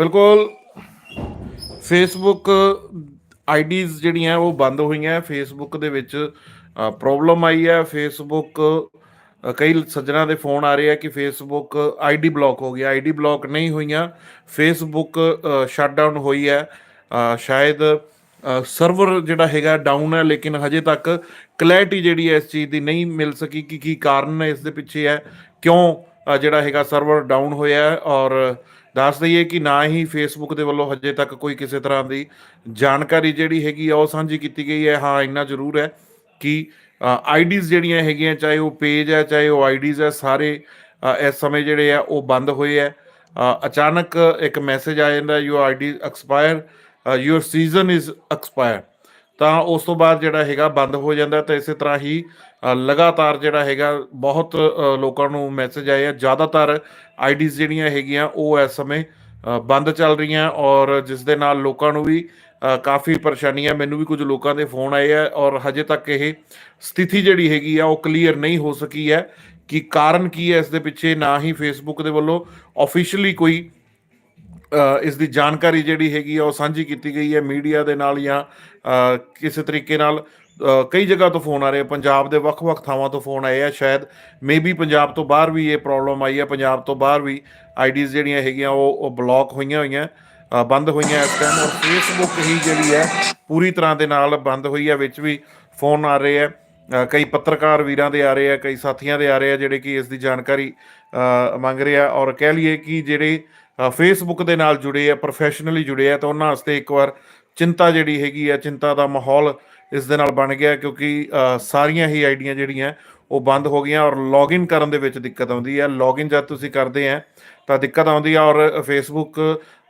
ਬਿਲਕੁਲ। Facebook IDs ਜਿਹੜੀਆਂ ਉਹ ਬੰਦ ਹੋਈਆਂ। ਫੇਸਬੁੱਕ ਦੇ ਵਿੱਚ ਪ੍ਰੋਬਲਮ ਆਈ ਹੈ। ਫੇਸਬੁੱਕ ਕਈ ਸੱਜਣਾ ਦੇ ਫੋਨ ਆ ਰਹੇ ਆ ਕਿ ਫੇਸਬੁੱਕ ਆਈਡੀ ਬਲੌਕ ਹੋ ਗਿਆ। ਆਈਡੀ ਬਲੌਕ ਨਹੀਂ ਹੋਈਆਂ। ਫੇਸਬੁੱਕ ਸ਼ਟਡਾਊਨ ਹੋਈ ਹੈ। ਸ਼ਾਇਦ ਸਰਵਰ ਜਿਹੜਾ ਹੈਗਾ ਡਾਊਨ ਹੈ, ਲੇਕਿਨ ਹਜੇ ਤੱਕ ਕਲੈਰਿਟੀ ਜਿਹੜੀ ਹੈ ਇਸ ਚੀਜ਼ ਦੀ ਨਹੀਂ ਮਿਲ ਸਕੀ ਕਿ ਕੀ ਕਾਰਨ ਇਸ ਦੇ ਪਿੱਛੇ ਹੈ। ਕਿਉਂ ਜਿਹੜਾ ਹੈਗਾ ਸਰਵਰ ਡਾਊਨ ਹੋਇਆ ਔਰ ਦੱਸ ਦਈਏ ਕਿ ਨਾ ਹੀ ਫੇਸਬੁੱਕ ਦੇ ਵੱਲੋਂ ਹਜੇ ਤੱਕ ਕੋਈ ਕਿਸੇ ਤਰ੍ਹਾਂ ਦੀ ਜਾਣਕਾਰੀ ਜਿਹੜੀ ਹੈਗੀ ਆ, ਉਹ ਸਾਂਝੀ ਕੀਤੀ ਗਈ ਹੈ। ਹਾਂ, ਇੰਨਾ ਜ਼ਰੂਰ ਹੈ ਕਿ ਆਈਡੀਜ਼ ਜਿਹੜੀਆਂ ਹੈਗੀਆਂ, ਚਾਹੇ ਉਹ ਪੇਜ ਹੈ, ਚਾਹੇ ਉਹ ਆਈਡੀਜ਼ ਹੈ, ਸਾਰੇ ਇਸ ਸਮੇਂ ਜਿਹੜੇ ਆ, ਉਹ ਬੰਦ ਹੋਏ ਹੈ। ਅਚਾਨਕ ਇੱਕ ਮੈਸੇਜ ਆ ਜਾਂਦਾ your ID expire your session is expire ਤਾਂ ਉਸ ਤੋਂ ਬਾਅਦ ਜਿਹੜਾ ਹੈਗਾ ਬੰਦ ਹੋ ਜਾਂਦਾ ਤਾਂ ਇਸੇ ਤਰ੍ਹਾਂ ਹੀ ਲਗਾਤਾਰ ਜਿਹੜਾ ਹੈਗਾ ਬਹੁਤ ਲੋਕਾਂ ਨੂੰ ਮੈਸੇਜ ਆਏ ਆ। ਜ਼ਿਆਦਾਤਰ ਆਈਡੀਜ਼ ਜਿਹੜੀਆਂ ਹੈਗੀਆਂ ਉਹ ਇਸ ਸਮੇਂ ਬੰਦ ਚੱਲ ਰਹੀਆਂ ਔਰ ਜਿਸ ਦੇ ਨਾਲ ਲੋਕਾਂ ਨੂੰ ਵੀ ਅ, ਕਾਫੀ ਪਰੇਸ਼ਾਨੀਆਂ ਮੈਨੂੰ ਵੀ ਕੁਝ ਲੋਕਾਂ ਦੇ ਫੋਨ ਆਏ ਆ ਔਰ ਹਜੇ ਤੱਕ ਇਹ ਸਥਿਤੀ ਜਿਹੜੀ ਹੈਗੀ ਆ ਉਹ ਕਲੀਅਰ ਨਹੀਂ ਹੋ ਸਕੀ ਹੈ ਕਿ ਕਾਰਨ ਕੀ ਹੈ ਇਸ ਦੇ ਪਿੱਛੇ ਨਾ ਹੀ ਫੇਸਬੁੱਕ ਦੇ ਵੱਲੋਂ ਆਫੀਸ਼ੀਅਲੀ ਕੋਈ ਇਸ ਦੀ ਜਾਣਕਾਰੀ ਜਿਹੜੀ ਹੈਗੀ ਆ, ਉਹ ਸਾਂਝੀ ਕੀਤੀ ਗਈ ਹੈ ਮੀਡੀਆ ਦੇ ਨਾਲ ਜਾਂ ਕਿਸੇ ਤਰੀਕੇ ਨਾਲ ਕਈ ਜਗ੍ਹਾ ਤੋਂ ਫੋਨ ਆ ਰਹੇ ਆ। ਪੰਜਾਬ ਦੇ ਵੱਖ-ਵੱਖ ਥਾਵਾਂ ਤੋਂ ਫੋਨ ਆਏ ਆ, ਸ਼ਾਇਦ ਮੇਬੀ ਪੰਜਾਬ ਤੋਂ ਬਾਹਰ ਵੀ ਇਹ ਪ੍ਰੋਬਲਮ ਆਈ ਹੈ ਪੰਜਾਬ ਤੋਂ ਬਾਹਰ ਵੀ ਆਈਡੀਜ਼ ਜਿਹੜੀਆਂ ਹੈਗੀਆਂ, ਉਹ ਉਹ ਬਲੌਕ ਹੋਈਆਂ ਹੋਈਆਂ ਬੰਦ ਹੋਈਆਂ ਇਸ ਟਾਈਮ ਔਰ ਫੇਸਬੁੱਕ ਹੀ ਜਿਹੜੀ ਹੈ, ਪੂਰੀ ਤਰ੍ਹਾਂ ਦੇ ਨਾਲ ਬੰਦ ਹੋਈ ਹੈ ਵਿੱਚ ਵੀ ਫੋਨ ਆ ਰਹੇ ਆ। ਕਈ ਪੱਤਰਕਾਰ ਵੀਰਾਂ ਦੇ ਆ ਰਹੇ ਆ, ਕਈ ਸਾਥੀਆਂ ਦੇ ਆ ਰਹੇ ਆ, ਜਿਹੜੇ ਕਿ ਇਸ ਦੀ ਜਾਣਕਾਰੀ ਮੰਗ ਰਹੇ ਆ ਔਰ ਕਹਿ ਲਈਏ ਕਿ ਜਿਹੜੇ ਫੇਸਬੁੱਕ ਦੇ ਨਾਲ ਜੁੜੇ ਆ ਪ੍ਰੋਫੈਸ਼ਨਲੀ ਜੁੜੇ ਆ, ਤਾਂ ਉਹਨਾਂ ਵਾਸਤੇ ਇੱਕ ਵਾਰ ਚਿੰਤਾ ਜਿਹੜੀ ਹੈਗੀ ਆ, ਚਿੰਤਾ ਦਾ ਮਾਹੌਲ ਇਸ ਦੇ ਨਾਲ ਬਣ ਗਿਆ ਕਿਉਂਕਿ ਸਾਰੀਆਂ ਹੀ ਆਈਡੀਆਂ ਜਿਹੜੀਆਂ ਉਹ ਬੰਦ ਹੋ ਗਈਆਂ ਔਰ ਲੌਗਇਨ ਕਰਨ ਦੇ ਵਿੱਚ ਦਿੱਕਤ ਆਉਂਦੀ ਹੈ ਲੌਗਇਨ ਜਦ ਤੁਸੀਂ ਕਰਦੇ ਆ, ਤਾਂ ਦਿੱਕਤ ਆਉਂਦੀ ਆ ਔਰ ਫੇਸਬੁੱਕ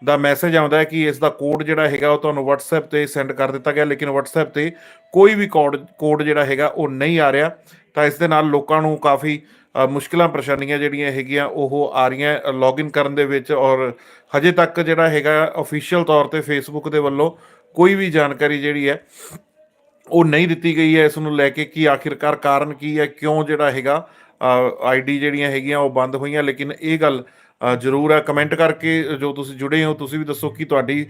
ਦਾ ਮੈਸੇਜ ਆਉਂਦਾ ਹੈ ਕਿ ਇਸ ਦਾ ਕੋਡ ਜਿਹੜਾ ਹੈਗਾ ਉਹ ਤੁਹਾਨੂੰ WhatsApp ਤੇ ਸੈਂਡ ਕਰ ਦਿੱਤਾ ਗਿਆ ਲੇਕਿਨ WhatsApp ਤੇ ਕੋਈ ਵੀ ਕੋਡ ਕੋਡ ਜਿਹੜਾ ਹੈਗਾ ਉਹ ਨਹੀਂ ਆ ਰਿਹਾ। ਤਾਂ ਇਸ ਦੇ ਨਾਲ ਲੋਕਾਂ ਨੂੰ ਕਾਫੀ ਅ, ਮੁਸ਼ਕਿਲਾਂ ਪਰੇਸ਼ਾਨੀਆਂ ਜਿਹੜੀਆਂ ਹੈਗੀਆਂ ਉਹ ਆ ਰਹੀਆਂ ਲੌਗਇਨ ਕਰਨ ਦੇ ਵਿੱਚ ਔਰ ਹਜੇ ਤੱਕ ਜਿਹੜਾ ਹੈਗਾ ਅਫੀਸ਼ੀਅਲ ਤੌਰ ਤੇ ਫੇਸਬੁੱਕ ਦੇ ਵੱਲੋਂ ਕੋਈ ਵੀ ਜਾਣਕਾਰੀ ਜਿਹੜੀ ਹੈ ਉਹ ਨਹੀਂ ਦਿੱਤੀ ਗਈ ਹੈ। ਇਸ ਨੂੰ ਲੈ ਕੇ ਕਿ ਆਖਿਰਕਾਰ ਕਾਰਨ ਕੀ ਹੈ ਕਿਉਂ ਜਿਹੜਾ ਹੈਗਾ ਆਈਡੀ ਜਿਹੜੀਆਂ ਹੈਗੀਆਂ ਉਹ ਬੰਦ ਹੋਈਆਂ ਲੇਕਿਨ ਇਹ ਗੱਲ ਜ਼ਰੂਰ ਹੈ ਕਮੈਂਟ ਕਰਕੇ ਜੋ ਤੁਸੀਂ ਜੁੜੇ ਹੋ ਤੁਸੀਂ ਵੀ ਦੱਸੋ ਕਿ ਤੁਹਾਡੀ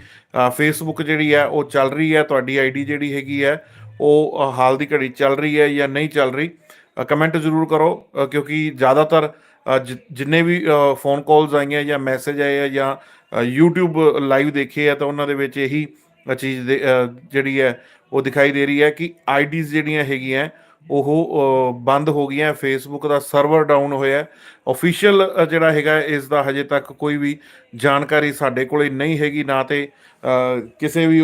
ਫੇਸਬੁੱਕ ਜਿਹੜੀ ਹੈ ਉਹ ਚੱਲ ਰਹੀ ਹੈ। ਤੁਹਾਡੀ ਆਈਡੀ ਜਿਹੜੀ ਹੈਗੀ ਹੈ ਉਹ ਹਾਲ ਦੀ ਘੜੀ ਚੱਲ ਰਹੀ ਹੈ ਜਾਂ ਨਹੀਂ ਚੱਲ ਰਹੀ। ਕਮੈਂਟ ਜ਼ਰੂਰ ਕਰੋ ਕਿਉਂਕਿ ਜ਼ਿਆਦਾਤਰ ਜਿੰਨੇ ਵੀ ਫੋਨ ਕਾਲਸ ਆਈਆਂ ਜਾਂ ਮੈਸੇਜ ਆਏ ਆ ਜਾਂ ਅ, YouTube ਲਾਈਵ ਦੇਖੇ ਆ ਤਾਂ ਉਹਨਾਂ ਦੇ ਵਿੱਚ ਇਹੀ ਚੀਜ਼ ਦੇ- ਜਿਹੜੀ ਹੈ ਉਹ ਦਿਖਾਈ ਦੇ ਰਹੀ ਹੈ ਕਿ ਆਈਡੀਜ਼ ਜਿਹੜੀਆਂ ਹੈਗੀਆਂ ਉਹ ਬੰਦ ਹੋ ਗਈਆਂ ਫੇਸਬੁੱਕ ਦਾ ਸਰਵਰ ਡਾਊਨ ਹੋਇਆ ਅਫੀਸ਼ੀਅਲ ਜਿਹੜਾ ਹੈਗਾ, ਇਸ ਦਾ ਹਜੇ ਤੱਕ ਕੋਈ ਵੀ ਜਾਣਕਾਰੀ ਸਾਡੇ ਕੋਲੇ ਨਹੀਂ ਹੈਗੀ, ਨਾ ਤੇ ਕਿਸੇ ਵੀ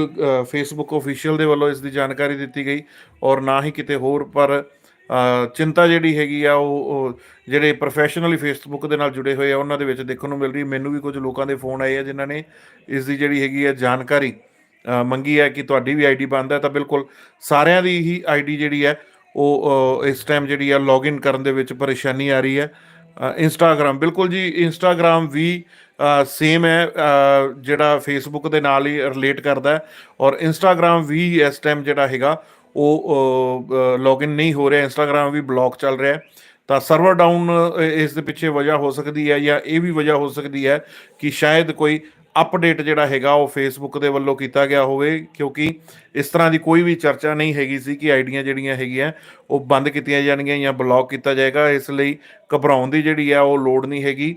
ਫੇਸਬੁੱਕ ਅਫੀਸ਼ੀਅਲ ਦੇ ਵੱਲੋਂ ਇਸ ਦੀ ਜਾਣਕਾਰੀ ਦਿੱਤੀ ਗਈ ਔਰ ਨਾ ਹੀ ਕਿਤੇ ਹੋਰ, ਪਰ ਚਿੰਤਾ ਜਿਹੜੀ ਹੈਗੀ ਆ, ਉਹ ਉਹ, ਜਿਹੜੇ ਪ੍ਰੋਫੈਸ਼ਨਲੀ ਫੇਸਬੁੱਕ ਦੇ ਨਾਲ ਜੁੜੇ ਹੋਏ ਆ, ਉਹਨਾਂ ਦੇ ਵਿੱਚ ਦੇਖਣ ਨੂੰ ਮਿਲ ਰਹੀ ਮੈਨੂੰ ਵੀ ਕੁਝ ਲੋਕਾਂ ਦੇ ਫੋਨ ਆਏ ਆ, ਜਿਨ੍ਹਾਂ ਨੇ ਇਸ ਦੀ ਜਿਹੜੀ ਹੈਗੀ ਆ ਜਾਣਕਾਰੀ ਮੰਗੀ ਹੈ ਕਿ ਤੁਹਾਡੀ ਵੀ ਆਈਡੀ ਬੰਦ ਹੈ। ਤਾਂ ਬਿਲਕੁਲ ਸਾਰਿਆਂ ਦੀ ਹੀ ਆਈਡੀ ਜਿਹੜੀ ਹੈ ਉਹ ਇਸ ਟਾਈਮ ਜਿਹੜੀ ਆ ਲੌਗਇਨ ਕਰਨ ਦੇ ਵਿੱਚ ਪਰੇਸ਼ਾਨੀ ਆ ਰਹੀ ਹੈ। ਇੰਸਟਾਗ੍ਰam ਬਿਲਕੁਲ ਜੀ ਇੰਸਟਾਗ੍ਰam ਵੀ ਸੇਮ ਹੈ ਜਿਹੜਾ ਫੇਸਬੁੱਕ ਦੇ ਨਾਲ ਹੀ ਰਿਲੇਟ ਕਰਦਾ ਹੈ। ਔਰ ਇੰਸਟਾਗ੍ਰam ਵੀ ਇਸ ਟਾਈਮ ਜਿਹੜਾ ਹੈਗਾ, ਉਹ ਲੌਗਇਨ ਨਹੀਂ ਹੋ ਰਿਹਾ। ਇੰਸਟਾਗ੍ਰam ਵੀ ਬਲੌਕ ਚੱਲ ਰਿਹਾ ਤਾਂ ਸਰਵਰ ਡਾਊਨ ਇਸ ਦੇ ਪਿੱਛੇ ਵਜ੍ਹਾ ਹੋ ਸਕਦੀ ਹੈ ਜਾਂ ਇਹ ਵੀ ਵਜ੍ਹਾ ਹੋ ਸਕਦੀ ਹੈ ਕਿ ਸ਼ਾਇਦ ਕੋਈ ਅਪਡੇਟ ਜਿਹੜਾ ਹੈਗਾ ਉਹ ਫੇਸਬੁੱਕ ਦੇ ਵੱਲੋਂ ਕੀਤਾ ਗਿਆ ਹੋਵੇ, ਕਿਉਂਕਿ ਇਸ ਤਰ੍ਹਾਂ ਦੀ ਕੋਈ ਵੀ ਚਰਚਾ ਨਹੀਂ ਹੈਗੀ ਸੀ ਕਿ ਆਈਡੀਆਂ ਜਿਹੜੀਆਂ ਹੈਗੀਆਂ ਉਹ ਬੰਦ ਕੀਤੀਆਂ ਜਾਣਗੀਆਂ ਜਾਂ ਬਲੌਕ ਕੀਤਾ ਜਾਏਗਾ। ਇਸ ਲਈ ਘਬਰਾਉਣ ਦੀ ਜਿਹੜੀ ਆ ਉਹ ਲੋੜ ਨਹੀਂ ਹੈਗੀ।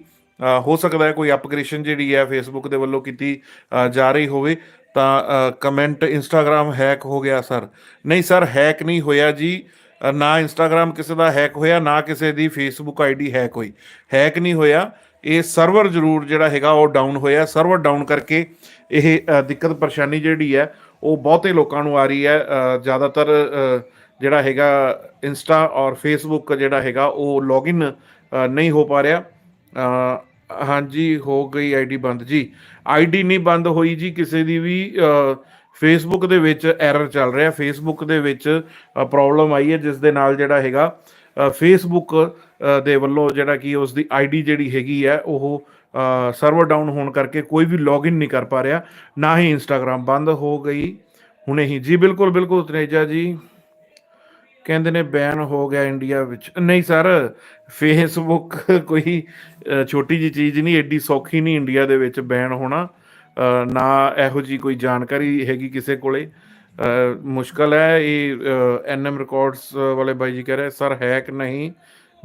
ਹੋ ਸਕਦਾ ਹੈ ਕੋਈ ਅਪਗ੍ਰੇਸ਼ਨ ਜਿਹੜੀ ਹੈ ਫੇਸਬੁੱਕ ਦੇ ਵੱਲੋਂ ਕੀਤੀ ਜਾ ਰਹੀ ਹੋਵੇ। ਤਾਂ ਕਮੈਂਟ ਇੰਸਟਾਗ੍ਰam ਹੈਕ ਹੋ ਗਿਆ ਸਰ ਨਹੀਂ ਸਰ ਹੈਕ ਨਹੀਂ ਹੋਇਆ ਜੀ। ਨਾ ਇੰਸਟਾਗ੍ਰam ਕਿਸੇ ਦਾ ਹੈਕ ਹੋਇਆ, ਨਾ ਕਿਸੇ ਦੀ ਫੇਸਬੁੱਕ ਆਈਡੀ ਹੈਕ ਹੋਈ। ਹੈਕ ਨਹੀਂ ਹੋਇਆ। ਇਹ ਸਰਵਰ ਜ਼ਰੂਰ ਜਿਹੜਾ ਹੈਗਾ ਉਹ ਡਾਊਨ ਹੋਇਆ। ਸਰਵਰ ਡਾਊਨ ਕਰਕੇ ਇਹ ਦਿੱਕਤ ਪਰੇਸ਼ਾਨੀ ਜਿਹੜੀ ਹੈ, ਉਹ ਬਹੁਤੇ ਲੋਕਾਂ ਨੂੰ ਆ ਰਹੀ ਹੈ। ਜ਼ਿਆਦਾਤਰ ਜਿਹੜਾ ਹੈਗਾ ਇੰਸਟਾ ਔਰ ਫੇਸਬੁੱਕ ਜਿਹੜਾ ਹੈਗਾ ਉਹ ਲੌਗਇਨ ਨਹੀਂ ਹੋ ਪਾ ਰਿਹਾ। ਹਾਂਜੀ, ਹੋ ਗਈ ਆਈਡੀ ਬੰਦ ਜੀ। ਆਈਡੀ ਨਹੀਂ ਬੰਦ ਹੋਈ ਜੀ ਕਿਸੇ ਦੀ ਵੀ ਫੇਸਬੁੱਕ ਦੇ ਵਿੱਚ ਐਰਰ ਚੱਲ ਰਿਹਾ। ਫੇਸਬੁੱਕ ਦੇ ਵਿੱਚ ਪ੍ਰੋਬਲਮ ਆਈ ਹੈ ਜਿਸ ਦੇ ਨਾਲ ਜਿਹੜਾ ਹੈਗਾ ਫੇਸਬੁੱਕ ਦੇ ਵੱਲੋਂ ਜਿਹੜਾ ਕਿ ਉਸ ਦੀ ਆਈਡੀ ਜਿਹੜੀ ਹੈਗੀ ਹੈ, ਉਹ ਸਰਵਰ ਡਾਊਨ ਹੋਣ ਕਰਕੇ ਕੋਈ ਵੀ ਲੌਗਇਨ ਨਹੀਂ ਕਰ ਪਾ ਰਿਹਾ, ਨਾ ਹੀ ਇੰਸਟਾਗ੍ਰam ਬੰਦ ਹੋ ਗਈ। ਹੁਣੇ ਹੀ, ਜੀ ਬਿਲਕੁਲ ਬਿਲਕੁਲ ਤਨੇਜਾ ਜੀ। ਕਹਿੰਦੇ ਨੇ ਬੈਨ ਹੋ ਗਿਆ ਇੰਡੀਆ ਵਿੱਚ। ਨਹੀਂ ਸਰ ਫੇਸਬੁੱਕ ਕੋਈ ਛੋਟੀ ਜੀ ਚੀਜ਼ ਨਹੀਂ ਐਡੀ ਸੌਖੀ ਨਹੀਂ ਇੰਡੀਆ ਦੇ ਵਿੱਚ ਬੈਨ ਹੋਣਾ। ਨਾ ਇਹੋ ਜੀ ਕੋਈ ਜਾਣਕਾਰੀ ਹੈਗੀ ਕਿਸੇ ਕੋਲੇ। ਮੁਸ਼ਕਲ ਹੈ, ਇਹ ਐਨਐਮ ਰਿਕਾਰਡਸ ਵਾਲੇ ਬਾਈ ਜੀ ਕਹਿ ਰਹੇ ਸਰ ਹੈਕ ਨਹੀਂ?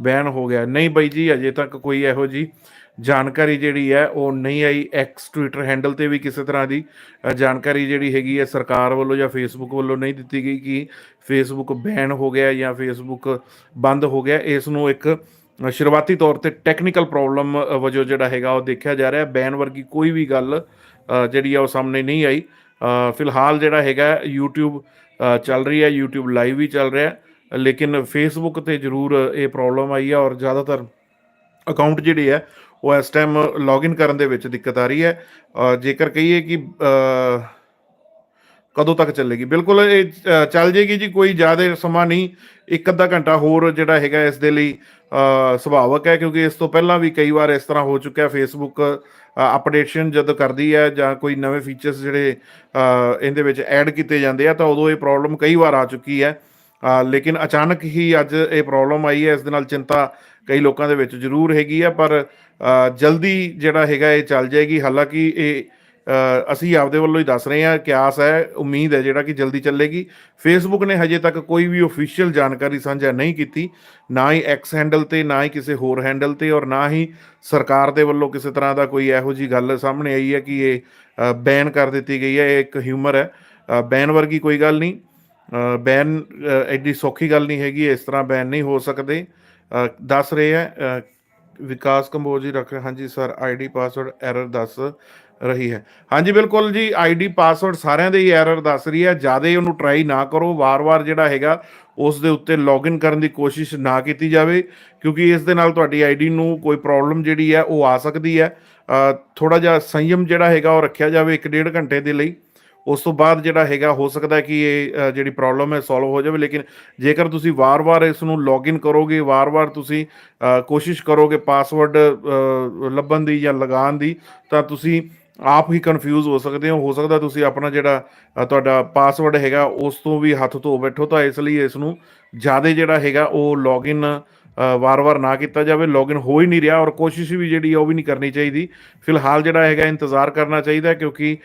ਬੈਨ ਹੋ ਗਿਆ। ਨਹੀਂ ਬਾਈ ਜੀ, ਅਜੇ ਤੱਕ ਕੋਈ ਇਹੋ ਜੀ ਜਾਣਕਾਰੀ ਜਿਹੜੀ ਹੈ, ਉਹ ਨਹੀਂ ਆਈ। ਐਕਸ ਟਵਿੱਟਰ ਹੈਂਡਲ ਤੇ ਵੀ ਕਿਸੇ ਤਰ੍ਹਾਂ ਦੀ ਜਾਣਕਾਰੀ ਜਿਹੜੀ ਹੈਗੀ ਹੈ, ਸਰਕਾਰ ਵੱਲੋਂ ਜਾਂ ਫੇਸਬੁੱਕ ਵੱਲੋਂ ਨਹੀਂ ਦਿੱਤੀ ਗਈ ਕਿ ਫੇਸਬੁੱਕ ਬੈਨ ਹੋ ਗਿਆ ਜਾਂ ਫੇਸਬੁੱਕ ਬੰਦ ਹੋ ਗਿਆ। ਇਸ ਨੂੰ ਇੱਕ ਸ਼ੁਰੂਆਤੀ ਤੌਰ ਤੇ ਟੈਕਨੀਕਲ ਪ੍ਰੋਬਲਮ ਵਜੋਂ ਜਿਹੜਾ ਹੈਗਾ, ਉਹ ਦੇਖਿਆ ਜਾ ਰਿਹਾ। ਬੈਨ ਵਰਗੀ ਕੋਈ ਵੀ ਗੱਲ ਜਿਹੜੀ ਆ, ਉਹ ਸਾਹਮਣੇ ਨਹੀਂ ਆਈ। ਫਿਲਹਾਲ ਜਿਹੜਾ ਹੈਗਾ, YouTube ਚੱਲ ਰਹੀ ਹੈ। YouTube ਲਾਈਵ ਵੀ ਚੱਲ ਰਿਹਾ। ਲੇਕਿਨ ਫੇਸਬੁੱਕ ਤੇ ਜ਼ਰੂਰ ਇਹ ਪ੍ਰੋਬਲਮ ਆਈ ਹੈ ਔਰ ਜ਼ਿਆਦਾਤਰ ਅਕਾਊਂਟ ਜਿਹੜੇ ਹੈ ਉਹ ਇਸ ਟਾਈਮ ਲੌਗਇਨ ਕਰਨ ਦੇ ਵਿੱਚ ਦਿੱਕਤ ਆ ਰਹੀ ਹੈ। ਜੇਕਰ ਕਹੀਏ ਕਿ ਕਦੋਂ ਤੱਕ ਚੱਲੇਗੀ? ਬਿਲਕੁਲ ਇਹ ਚੱਲ ਜੇਗੀ ਜੀ ਕੋਈ ਜ਼ਿਆਦਾ ਸਮਾਂ ਨਹੀਂ ਇੱਕ ਅੱਧਾ ਘੰਟਾ ਹੋਰ ਜਿਹੜਾ ਹੈਗਾ ਇਸ ਦੇ ਲਈ ਅ, ਸੁਭਾਵਕ ਹੈ ਕਿਉਂਕਿ ਇਸ ਤੋਂ ਪਹਿਲਾਂ ਵੀ ਕਈ ਵਾਰ ਇਸ ਤਰ੍ਹਾਂ ਹੋ ਚੁੱਕਿਆ ਫੇਸਬੁੱਕ ਅਪਡੇਸ਼ਨ ਜਦੋਂ ਕਰਦੀ ਹੈ ਜਾਂ ਕੋਈ ਨਵੇਂ ਫੀਚਰਸ ਜਿਹੜੇ ਇਹਦੇ ਵਿੱਚ ਐਡ ਕੀਤੇ ਜਾਂਦੇ ਆ ਤਾਂ ਉਦੋਂ ਇਹ ਪ੍ਰੋਬਲਮ ਕਈ ਵਾਰ ਆ ਚੁੱਕੀ ਹੈ। ਲੇਕਿਨ ਅਚਾਨਕ ਹੀ ਅੱਜ ਇਹ ਪ੍ਰੋਬਲਮ ਆਈ ਹੈ, ਇਸ ਦੇ ਨਾਲ ਚਿੰਤਾ ਕਈ ਲੋਕਾਂ ਦੇ ਵਿੱਚ ਜ਼ਰੂਰ ਹੈਗੀ ਆ, ਪਰ ਜਲਦੀ ਜਿਹੜਾ ਹੈਗਾ ਇਹ ਚੱਲ ਜਾਏਗੀ। ਹਾਲਾਂਕਿ ਇਹ ਅਸੀਂ ਆਪਦੇ ਵੱਲੋਂ ਹੀ ਦੱਸ ਰਹੇ ਹਾਂ ਕਿਆਸ ਹੈ, ਉਮੀਦ ਹੈ ਜਿਹੜਾ ਕਿ ਜਲਦੀ ਚੱਲੇਗੀ। ਫੇਸਬੁੱਕ ਨੇ ਹਜੇ ਤੱਕ ਕੋਈ ਵੀ ਅਫੀਸ਼ੀਅਲ ਜਾਣਕਾਰੀ ਸਾਂਝਾ ਨਹੀਂ ਕੀਤੀ, ਨਾ ਹੀ ਐਕਸ ਹੈਂਡਲ ਤੇ, ਨਾ ਹੀ ਕਿਸੇ ਹੋਰ ਹੈਂਡਲ ਤੇ ਔਰ ਨਾ ਹੀ ਸਰਕਾਰ ਦੇ ਵੱਲੋਂ ਕਿਸੇ ਤਰ੍ਹਾਂ ਦਾ ਕੋਈ ਇਹੋ ਜੀ ਗੱਲ ਸਾਹਮਣੇ ਆਈ ਹੈ ਕਿ ਇਹ ਬੈਨ ਕਰ ਦਿੱਤੀ ਗਈ ਹੈ, ਇਹ ਇੱਕ ਹਿਊਮਰ ਹੈ। ਬੈਨ ਵਰਗੀ ਕੋਈ ਗੱਲ ਨਹੀਂ। ਬੈਨ ਐਡੀ ਸੌਖੀ ਗੱਲ ਨਹੀਂ ਹੈਗੀ, ਇਸ ਤਰ੍ਹਾਂ ਬੈਨ ਨਹੀਂ ਹੋ ਸਕਦੇ। ਦੱਸ ਰਹੇ ਹੈ ਵਿਕਾਸ ਕੰਬੋਜ ਜੀ ਰੱਖ ਹਾਂਜੀ ਸਰ ਆਈਡੀ ਪਾਸਵਰਡ ਐਰਰ ਦੱਸ ਰਹੀ ਹੈ। ਹਾਂਜੀ, ਬਿਲਕੁਲ ਜੀ ਆਈਡੀ ਪਾਸਵਰਡ ਸਾਰਿਆਂ ਦੇ ਹੀ ਐਰਰ ਦੱਸ ਰਹੀ ਹੈ। ਜ਼ਿਆਦਾ ਉਹਨੂੰ ਟਰਾਈ ਨਾ ਕਰੋ। ਵਾਰ-ਵਾਰ ਜਿਹੜਾ ਹੈਗਾ, ਉਸ ਦੇ ਉੱਤੇ ਲੌਗਇਨ ਕਰਨ ਦੀ ਕੋਸ਼ਿਸ਼ ਨਾ ਕੀਤੀ ਜਾਵੇ, ਕਿਉਂਕਿ ਇਸ ਦੇ ਨਾਲ ਤੁਹਾਡੀ ਆਈਡੀ ਨੂੰ ਕੋਈ ਪ੍ਰੋਬਲਮ ਜਿਹੜੀ ਹੈ, ਉਹ ਆ ਸਕਦੀ ਹੈ। ਥੋੜਾ ਜਿਹਾ ਸੰਯਮ ਜਿਹੜਾ ਹੈਗਾ, ਉਹ ਰੱਖਿਆ ਜਾਵੇ 1.5 ਘੰਟੇ ਦੇ ਲਈ। ਉਸ ਤੋਂ ਬਾਅਦ ਜਿਹੜਾ ਹੈਗਾ, ਹੋ ਸਕਦਾ ਕਿ ਇਹ ਜਿਹੜੀ ਪ੍ਰੋਬਲਮ ਹੈ ਸੋਲਵ ਹੋ ਜਾਵੇ, ਲੇਕਿਨ ਜੇਕਰ ਤੁਸੀਂ ਵਾਰ-ਵਾਰ ਇਸ ਨੂੰ ਲੌਗਇਨ ਕਰੋਗੇ, ਵਾਰ-ਵਾਰ ਤੁਸੀਂ ਕੋਸ਼ਿਸ਼ ਕਰੋਗੇ ਪਾਸਵਰਡ ਲੱਭਣ ਦੀ ਜਾਂ ਲਗਾਉਣ ਦੀ, ਤਾਂ ਤੁਸੀਂ ਆਪ ਹੀ ਕਨਫਿਊਜ਼ ਹੋ ਸਕਦੇ ਹੋ। ਹੋ ਸਕਦਾ ਤੁਸੀਂ ਆਪਣਾ ਜਿਹੜਾ ਤੁਹਾਡਾ ਪਾਸਵਰਡ ਹੈਗਾ, ਉਸ ਤੋਂ ਵੀ ਹੱਥ ਧੋ ਬੈਠੋ, ਤਾਂ ਇਸ ਲਈ ਇਸ ਨੂੰ ਜ਼ਿਆਦਾ ਜਿਹੜਾ ਹੈਗਾ, ਉਹ ਲੌਗਇਨ ਵਾਰ-ਵਾਰ ਨਾ ਕੀਤਾ ਜਾਵੇ ਲੌਗਇਨ ਹੋ ਹੀ ਨਹੀਂ ਰਿਹਾ ਔਰ ਕੋਸ਼ਿਸ਼ ਵੀ ਜਿਹੜੀ ਆ ਉਹ ਵੀ ਨਹੀਂ ਕਰਨੀ ਚਾਹੀਦੀ। ਫਿਲਹਾਲ ਜਿਹੜਾ ਹੈਗਾ ਇੰਤਜ਼ਾਰ ਕਰਨਾ ਚਾਹੀਦਾ ਕਿਉਂਕਿ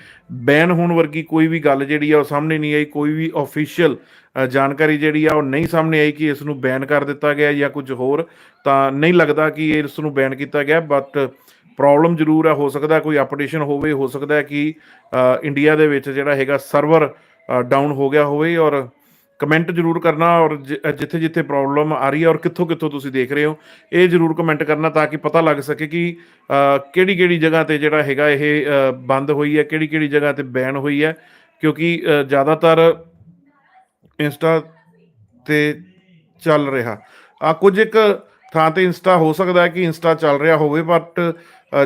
ਬੈਨ ਹੋਣ ਵਰਗੀ ਕੋਈ ਵੀ ਗੱਲ ਜਿਹੜੀ ਆ ਉਹ ਸਾਹਮਣੇ ਨਹੀਂ ਆਈ, ਕੋਈ ਵੀ ਅਫੀਸ਼ੀਅਲ ਜਾਣਕਾਰੀ ਜਿਹੜੀ ਆ ਉਹ ਨਹੀਂ ਸਾਹਮਣੇ ਆਈ ਕਿ ਇਸ ਨੂੰ ਬੈਨ ਕਰ ਦਿੱਤਾ ਗਿਆ ਜਾਂ ਕੁਝ ਹੋਰ, ਤਾਂ ਨਹੀਂ ਲੱਗਦਾ ਕਿ ਇਸ ਨੂੰ ਬੈਨ ਕੀਤਾ ਗਿਆ ਬਟ ਪ੍ਰੋਬਲਮ ਜ਼ਰੂਰ ਆ, ਹੋ ਸਕਦਾ ਕੋਈ ਅਪਡੇਸ਼ਨ ਹੋਵੇ, ਹੋ ਸਕਦਾ ਕਿ ਇੰਡੀਆ ਦੇ ਵਿੱਚ ਜਿਹੜਾ ਹੈਗਾ ਸਰਵਰ ਡਾਊਨ ਹੋ ਗਿਆ ਹੋਵੇ ਔਰ ਕਮੈਂਟ ਜ਼ਰੂਰ ਕਰਨਾ ਔਰ ਜਿੱਥੇ ਜਿੱਥੇ ਪ੍ਰੋਬਲਮ ਆ ਰਹੀ ਹੈ ਔਰ ਕਿੱਥੋਂ ਕਿੱਥੋਂ ਤੁਸੀਂ ਦੇਖ ਰਹੇ ਹੋ, ਇਹ ਜ਼ਰੂਰ ਕਮੈਂਟ ਕਰਨਾ ਤਾਂ ਕਿ ਪਤਾ ਲੱਗ ਸਕੇ ਕਿ ਕਿਹੜੀ ਕਿਹੜੀ ਜਗ੍ਹਾ ਤੇ ਜਿਹੜਾ ਹੈਗਾ ਇਹ ਬੰਦ ਹੋਈ ਹੈ, ਕਿਹੜੀ ਕਿਹੜੀ ਜਗ੍ਹਾ ਤੇ ਬੈਨ ਹੋਈ ਹੈ, ਕਿਉਂਕਿ ਜ਼ਿਆਦਾਤਰ ਇੰਸਟਾ ਤੇ ਚੱਲ ਰਿਹਾ। ਆ ਕੁਝ ਇੱਕ ਥਾਂ ਤੇ ਇੰਸਟਾ ਹੋ ਸਕਦਾ ਹੈ ਕਿ ਇੰਸਟਾ ਚੱਲ ਰਿਹਾ ਹੋਵੇ ਬਟ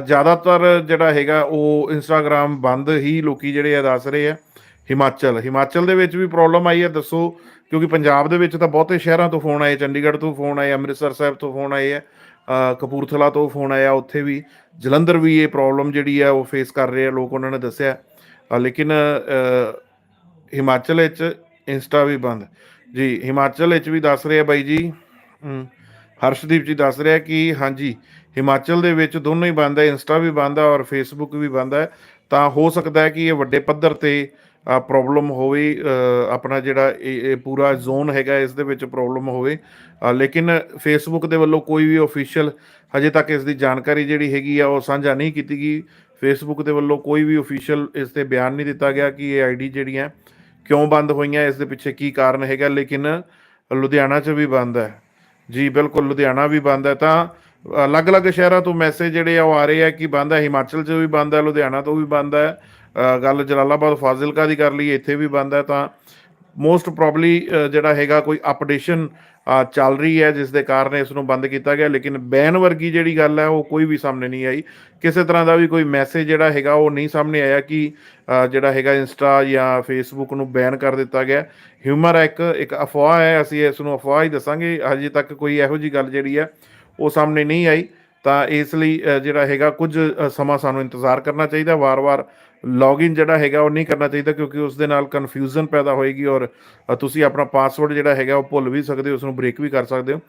ਜ਼ਿਆਦਾਤਰ ਜਿਹੜਾ ਹੈਗਾ ਉਹ ਇੰਸਟਾਗ੍ਰam ਬੰਦ ਹੀ ਲੋਕੀ ਜਿਹੜੇ ਆ ਦੱਸ ਰਹੇ ਆ। ਹਿਮਾਚਲ ਹਿਮਾਚਲ ਦੇ ਵਿੱਚ ਵੀ ਪ੍ਰੋਬਲਮ ਆਈ ਹੈ, ਦੱਸੋ, ਕਿਉਂਕਿ ਪੰਜਾਬ ਦੇ ਵਿੱਚ ਤਾਂ ਬਹੁਤੇ ਸ਼ਹਿਰਾਂ ਤੋਂ ਫੋਨ ਆਏ, ਚੰਡੀਗੜ੍ਹ ਤੋਂ ਫੋਨ ਆਏ, ਅੰਮ੍ਰਿਤਸਰ ਸਾਹਿਬ ਤੋਂ ਫੋਨ ਆਏ ਆ ਕਪੂਰਥਲਾ ਤੋਂ ਫੋਨ ਆਇਆ, ਉੱਥੇ ਵੀ, ਜਲੰਧਰ ਵੀ ਇਹ ਪ੍ਰੋਬਲਮ ਜਿਹੜੀ ਆ ਉਹ ਫੇਸ ਕਰ ਰਹੇ ਆ ਲੋਕ ਉਹਨਾਂ ਨੇ ਦੱਸਿਆ ਲੇਕਿਨ ਹਿਮਾਚਲ ਵਿੱਚ ਇੰਸਟਾ ਵੀ ਬੰਦ। ਜੀ, ਹਿਮਾਚਲ ਵਿੱਚ ਵੀ ਦੱਸ ਰਹੇ ਆ ਬਾਈ ਜੀ ਹਰਸ਼ਦੀਪ ਜੀ ਦੱਸ ਰਿਹਾ ਕਿ ਹਾਂਜੀ, ਹਿਮਾਚਲ ਦੇ ਵਿੱਚ ਦੋਨੋਂ ਹੀ ਬੰਦ ਹੈ, ਇੰਸਟਾ ਵੀ ਬੰਦ ਹੈ ਔਰ ਫੇਸਬੁੱਕ ਵੀ ਬੰਦ ਹੈ। ਤਾਂ ਹੋ ਸਕਦਾ ਹੈ ਕਿ ਇਹ ਵੱਡੇ ਪੱਧਰ ਤੇ ਪ੍ਰੋਬਲਮ ਹੋਵੇ ਆਪਣਾ ਜਿਹੜਾ ਇਹ ਇਹ ਪੂਰਾ ਜ਼ੋਨ ਹੈਗਾ, ਇਸ ਦੇ ਵਿੱਚ ਪ੍ਰੋਬਲਮ ਹੋਵੇ। ਲੇਕਿਨ ਫੇਸਬੁੱਕ ਦੇ ਵੱਲੋਂ ਕੋਈ ਵੀ ਅਫੀਸ਼ੀਅਲ ਹਜੇ ਤੱਕ ਇਸ ਦੀ ਜਾਣਕਾਰੀ ਜਿਹੜੀ ਹੈਗੀ ਆ, ਉਹ ਸਾਂਝਾ ਨਹੀਂ ਕੀਤੀ ਗਈ। ਫੇਸਬੁੱਕ ਦੇ ਵੱਲੋਂ ਕੋਈ ਵੀ ਅਫੀਸ਼ੀਅਲ ਇਸ ਤੇ ਬਿਆਨ ਨਹੀਂ ਦਿੱਤਾ ਗਿਆ ਕਿ ਇਹ ਆਈਡੀ ਜਿਹੜੀਆਂ ਕਿਉਂ ਬੰਦ ਹੋਈਆਂ, ਇਸ ਦੇ ਪਿੱਛੇ ਕੀ ਕਾਰਨ ਹੈਗਾ। ਲੇਕਿਨ ਲੁਧਿਆਣਾ 'ਚ ਵੀ ਬੰਦ ਹੈ। ਜੀ, ਬਿਲਕੁਲ ਲੁਧਿਆਣਾ ਵੀ ਬੰਦ ਹੈ। ਤਾਂ ਅਲੱਗ-ਅਲੱਗ ਸ਼ਹਿਰਾਂ ਤੋਂ ਮੈਸੇਜ ਜਿਹੜੇ ਆ, ਉਹ ਆ ਰਹੇ ਆ ਕਿ ਬੰਦ ਹੈ। ਹਿਮਾਚਲ 'ਚ ਵੀ ਬੰਦ ਹੈ, ਲੁਧਿਆਣਾ ਤੋਂ ਵੀ ਬੰਦ ਹੈ। ਗੱਲ ਜਲਾਲਾਬਾਦ ਫਾਜ਼ਿਲਕਾ ਦੀ ਕਰ ਲਈਏ, ਇੱਥੇ ਵੀ ਬੰਦ ਹੈ ਤਾਂ ਮੋਸਟ ਪ੍ਰੋਬਬਲੀ ਜਿਹੜਾ ਹੈਗਾ ਕੋਈ ਅਪਡੇਸ਼ਨ ਚੱਲ ਰਹੀ ਹੈ, ਜਿਸ ਦੇ ਕਾਰਨ ਇਸ ਨੂੰ ਬੰਦ ਕੀਤਾ ਗਿਆ, ਲੇਕਿਨ ਬੈਨ ਵਰਗੀ ਜਿਹੜੀ ਗੱਲ ਹੈ, ਉਹ ਕੋਈ ਵੀ ਸਾਹਮਣੇ ਨਹੀਂ ਆਈ। ਕਿਸੇ ਤਰ੍ਹਾਂ ਦਾ ਵੀ ਕੋਈ ਮੈਸੇਜ ਜਿਹੜਾ ਹੈਗਾ, ਉਹ ਨਹੀਂ ਸਾਹਮਣੇ ਆਇਆ ਕਿ ਜਿਹੜਾ ਹੈਗਾ ਇੰਸਟਾ ਜਾਂ ਫੇਸਬੁੱਕ ਨੂੰ ਬੈਨ ਕਰ ਦਿੱਤਾ ਗਿਆ। ਹਿਊਮਰ ਹੈ ਇੱਕ ਇੱਕ ਅਫਵਾਹ ਹੈ, ਅਸੀਂ ਇਸ ਨੂੰ ਅਫਵਾਹ ਹੀ ਦੱਸਾਂਗੇ। ਹਜੇ ਤੱਕ ਕੋਈ ਇਹੋ ਜੀ ਗੱਲ ਜਿਹੜੀ ਹੈ, ਉਹ ਸਾਹਮਣੇ ਨਹੀਂ ਆਈ। ਤਾਂ ਇਸ ਲਈ ਜਿਹੜਾ ਹੈਗਾ ਕੁਝ ਸਮਾਂ ਸਾਨੂੰ ਇੰਤਜ਼ਾਰ ਕਰਨਾ ਚਾਹੀਦਾ। ਵਾਰ-ਵਾਰ ਲੌਗਇਨ ਜਿਹੜਾ ਹੈਗਾ ਉਹ ਨਹੀਂ ਕਰਨਾ ਚਾਹੀਦਾ ਕਿਉਂਕਿ ਉਸ ਦੇ ਨਾਲ ਕਨਫਿਊਜ਼ਨ ਪੈਦਾ ਹੋਏਗੀ ਔਰ ਤੁਸੀਂ ਆਪਣਾ ਪਾਸਵਰਡ ਜਿਹੜਾ ਹੈਗਾ ਉਹ ਭੁੱਲ ਵੀ ਸਕਦੇ ਹੋ ਉਸ ਨੂੰ ਬ੍ਰੇਕ ਵੀ ਕਰ ਸਕਦੇ ਹੋ।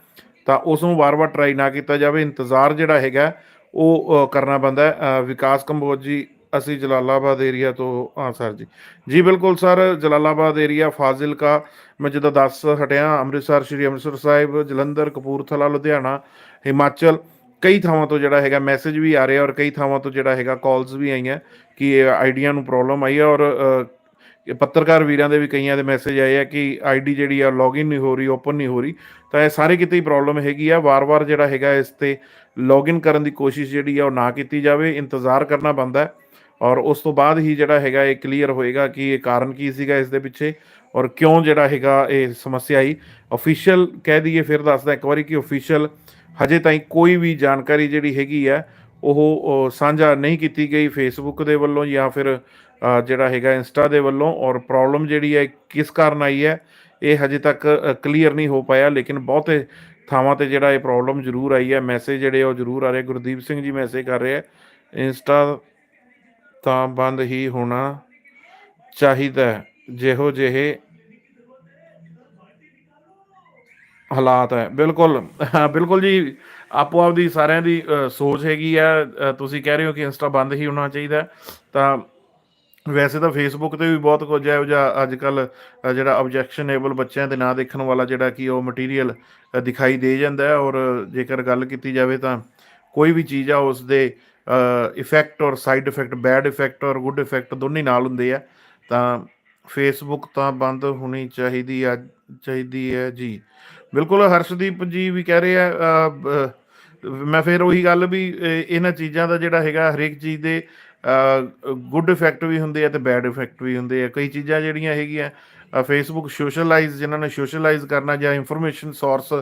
ਤਾਂ ਉਸ ਨੂੰ ਵਾਰ-ਵਾਰ ਟਰਾਈ ਨਾ ਕੀਤਾ ਜਾਵੇ, ਇੰਤਜ਼ਾਰ ਜਿਹੜਾ ਹੈਗਾ ਉਹ ਕਰਨਾ ਪੈਂਦਾ ਵਿਕਾਸ ਕੰਬੋਜ ਜੀ, ਅਸੀਂ ਜਲਾਲਾਬਾਦ ਏਰੀਆ ਤੋਂ ਹਾਂ ਸਰ ਜੀ। ਜੀ, ਬਿਲਕੁਲ ਸਰ ਜਲਾਲਾਬਾਦ ਏਰੀਆ ਫਾਜ਼ਿਲਕਾ, ਮੈਂ ਜਦੋਂ ਦੱਸ ਹਟਿਆ, ਅੰਮ੍ਰਿਤਸਰ, ਸ਼੍ਰੀ ਅੰਮ੍ਰਿਤਸਰ ਸਾਹਿਬ, ਜਲੰਧਰ, ਕਪੂਰਥਲਾ, ਲੁਧਿਆਣਾ, ਹਿਮਾਚਲ ਕਈ ਥਾਵਾਂ ਤੋਂ ਜਿਹੜਾ ਹੈਗਾ ਮੈਸੇਜ ਵੀ ਆ ਰਿਹਾ ਔਰ ਕਈ ਥਾਵਾਂ ਤੋਂ ਜਿਹੜਾ ਹੈਗਾ ਕਾਲਸ ਵੀ ਆਈਆਂ ਕਿ ਇਹ ਆਈਡੀਆਂ ਨੂੰ ਪ੍ਰੋਬਲਮ ਆਈ ਹੈ ਔਰ ਪੱਤਰਕਾਰ ਵੀਰਾਂ ਦੇ ਵੀ ਕਈਆਂ ਦੇ ਮੈਸੇਜ ਆਏ ਆ ਕਿ ਆਈਡੀ ਜਿਹੜੀ ਆ ਲੌਗਇਨ ਨਹੀਂ ਹੋ ਰਹੀ ਓਪਨ ਨਹੀਂ ਹੋ ਰਹੀ। ਤਾਂ ਇਹ ਸਾਰੇ ਕਿਤੇ ਹੀ ਪ੍ਰੋਬਲਮ ਹੈਗੀ ਆ। ਵਾਰ-ਵਾਰ ਜਿਹੜਾ ਹੈਗਾ ਇਸ ਤੇ ਲੌਗਇਨ ਕਰਨ ਦੀ ਕੋਸ਼ਿਸ਼ ਜਿਹੜੀ ਆ ਉਹ ਨਾ ਕੀਤੀ ਜਾਵੇ, ਇੰਤਜ਼ਾਰ ਕਰਨਾ ਬੰਦਾ ਔਰ ਉਸ ਤੋਂ ਬਾਅਦ ਹੀ ਜਿਹੜਾ ਹੈਗਾ ਇਹ ਕਲੀਅਰ ਹੋਏਗਾ ਕਿ ਇਹ ਕਾਰਨ ਕੀ ਸੀਗਾ ਇਸ ਦੇ ਪਿੱਛੇ ਔਰ ਕਿਉਂ ਜਿਹੜਾ ਹੈਗਾ ਇਹ ਸਮੱਸਿਆ ਆਈ। ਅਫੀਸ਼ੀਅਲ ਕਹਿ ਦਈਏ ਫਿਰ ਦੱਸਦਾ ਇੱਕ ਵਾਰੀ ਕਿ ਅਫੀਸ਼ੀਅਲ ਹਜੇ ਤਾਈਂ ਕੋਈ ਵੀ ਜਾਣਕਾਰੀ ਜਿਹੜੀ ਹੈਗੀ ਆ, ਉਹ ਸਾਂਝਾ ਨਹੀਂ ਕੀਤੀ ਗਈ ਫੇਸਬੁੱਕ ਦੇ ਵੱਲੋਂ ਜਾਂ ਫਿਰ ਜਿਹੜਾ ਹੈਗਾ ਇੰਸਟਾ ਦੇ ਵੱਲੋਂ ਔਰ ਪ੍ਰੋਬਲਮ ਜਿਹੜੀ ਹੈ, ਕਿਸ ਕਾਰਨ ਆਈ ਹੈ, ਇਹ ਹਜੇ ਤੱਕ ਕਲੀਅਰ ਨਹੀਂ ਹੋ ਪਾਇਆ, ਲੇਕਿਨ ਬਹੁਤੇ ਥਾਵਾਂ ਤੇ ਜਿਹੜਾ ਇਹ ਪ੍ਰੋਬਲਮ ਜ਼ਰੂਰ ਆਈ ਹੈ ਮੈਸੇਜ ਜਿਹੜੇ ਉਹ ਜ਼ਰੂਰ ਆ ਰਹੇ ਗੁਰਦੀਪ ਸਿੰਘ ਜੀ ਮੈਸੇਜ ਕਰ ਰਹੇ ਆ ਇੰਸਟਾ ਤਾਂ ਬੰਦ ਹੀ ਹੋਣਾ ਚਾਹੀਦਾ ਜਿਹੋ ਜਿਹੇ ਹਾਲਾਤ ਹੈ। ਬਿਲਕੁਲ ਬਿਲਕੁਲ ਜੀ। ਆਪੋ ਆਪ ਦੀ ਸਾਰਿਆਂ ਦੀ ਸੋਚ ਹੈਗੀ ਆ। ਤੁਸੀਂ ਕਹਿ ਰਹੇ ਹੋ ਕਿ ਇੰਸਟਾ ਬੰਦ ਹੀ ਹੋਣਾ ਚਾਹੀਦਾ ਤਾਂ ਵੈਸੇ ਤਾਂ ਫੇਸਬੁੱਕ ਤੇ ਵੀ ਬਹੁਤ ਕੁਝ ਹੈ ਜਿਹਾ ਅੱਜ ਕੱਲ ਜਿਹੜਾ ਆਬਜੈਕਸ਼ਨੇਬਲ ਬੱਚਿਆਂ ਦੇ ਨਾਂ ਦੇਖਣ ਵਾਲਾ ਜਿਹੜਾ ਕਿ ਉਹ ਮਟੀਰੀਅਲ ਦਿਖਾਈ ਦੇ ਜਾਂਦਾ ਹੈ। ਔਰ ਜੇਕਰ ਗੱਲ ਕੀਤੀ ਜਾਵੇ ਤਾਂ ਕੋਈ ਵੀ ਚੀਜ਼ ਆ, ਉਸ ਦੇ ਇਫੈਕਟ ਔਰ ਸਾਈਡ ਇਫੈਕਟ ਬੈਡ ਇਫੈਕਟ ਔਰ ਗੁੱਡ ਇਫੈਕਟ ਦੋਨੇ ਨਾਲ ਹੁੰਦੇ ਆ। ਤਾਂ ਫੇਸਬੁੱਕ ਤਾਂ ਬੰਦ ਹੋਣੀ ਚਾਹੀਦੀ ਆ, ਚਾਹੀਦੀ ਹੈ ਜੀ। ਬਿਲਕੁਲ ਹਰਸ਼ਦੀਪ ਜੀ ਵੀ ਕਹਿ ਰਹੇ ਆ ਮੈਂ ਫਿਰ ਉਹੀ ਗੱਲ ਵੀ ਇਹਨਾਂ ਚੀਜ਼ਾਂ ਦਾ ਜਿਹੜਾ ਹੈਗਾ ਹਰੇਕ ਚੀਜ਼ ਦੇ ਗੁੱਡ ਇਫੈਕਟ ਵੀ ਹੁੰਦੇ ਆ ਤੇ ਬੈਡ ਇਫੈਕਟ ਵੀ ਹੁੰਦੇ ਆ। ਕਈ ਚੀਜ਼ਾਂ ਜਿਹੜੀਆਂ ਹੈਗੀਆਂ ਫੇਸਬੁੱਕ ਸੋਸ਼ਲਾਈਜ਼ ਜਿਨ੍ਹਾਂ ਨੇ ਸੋਸ਼ਲਾਈਜ਼ ਕਰਨਾ ਜਾਂ ਇਨਫੋਰਮੇਸ਼ਨ ਸੋਰਸ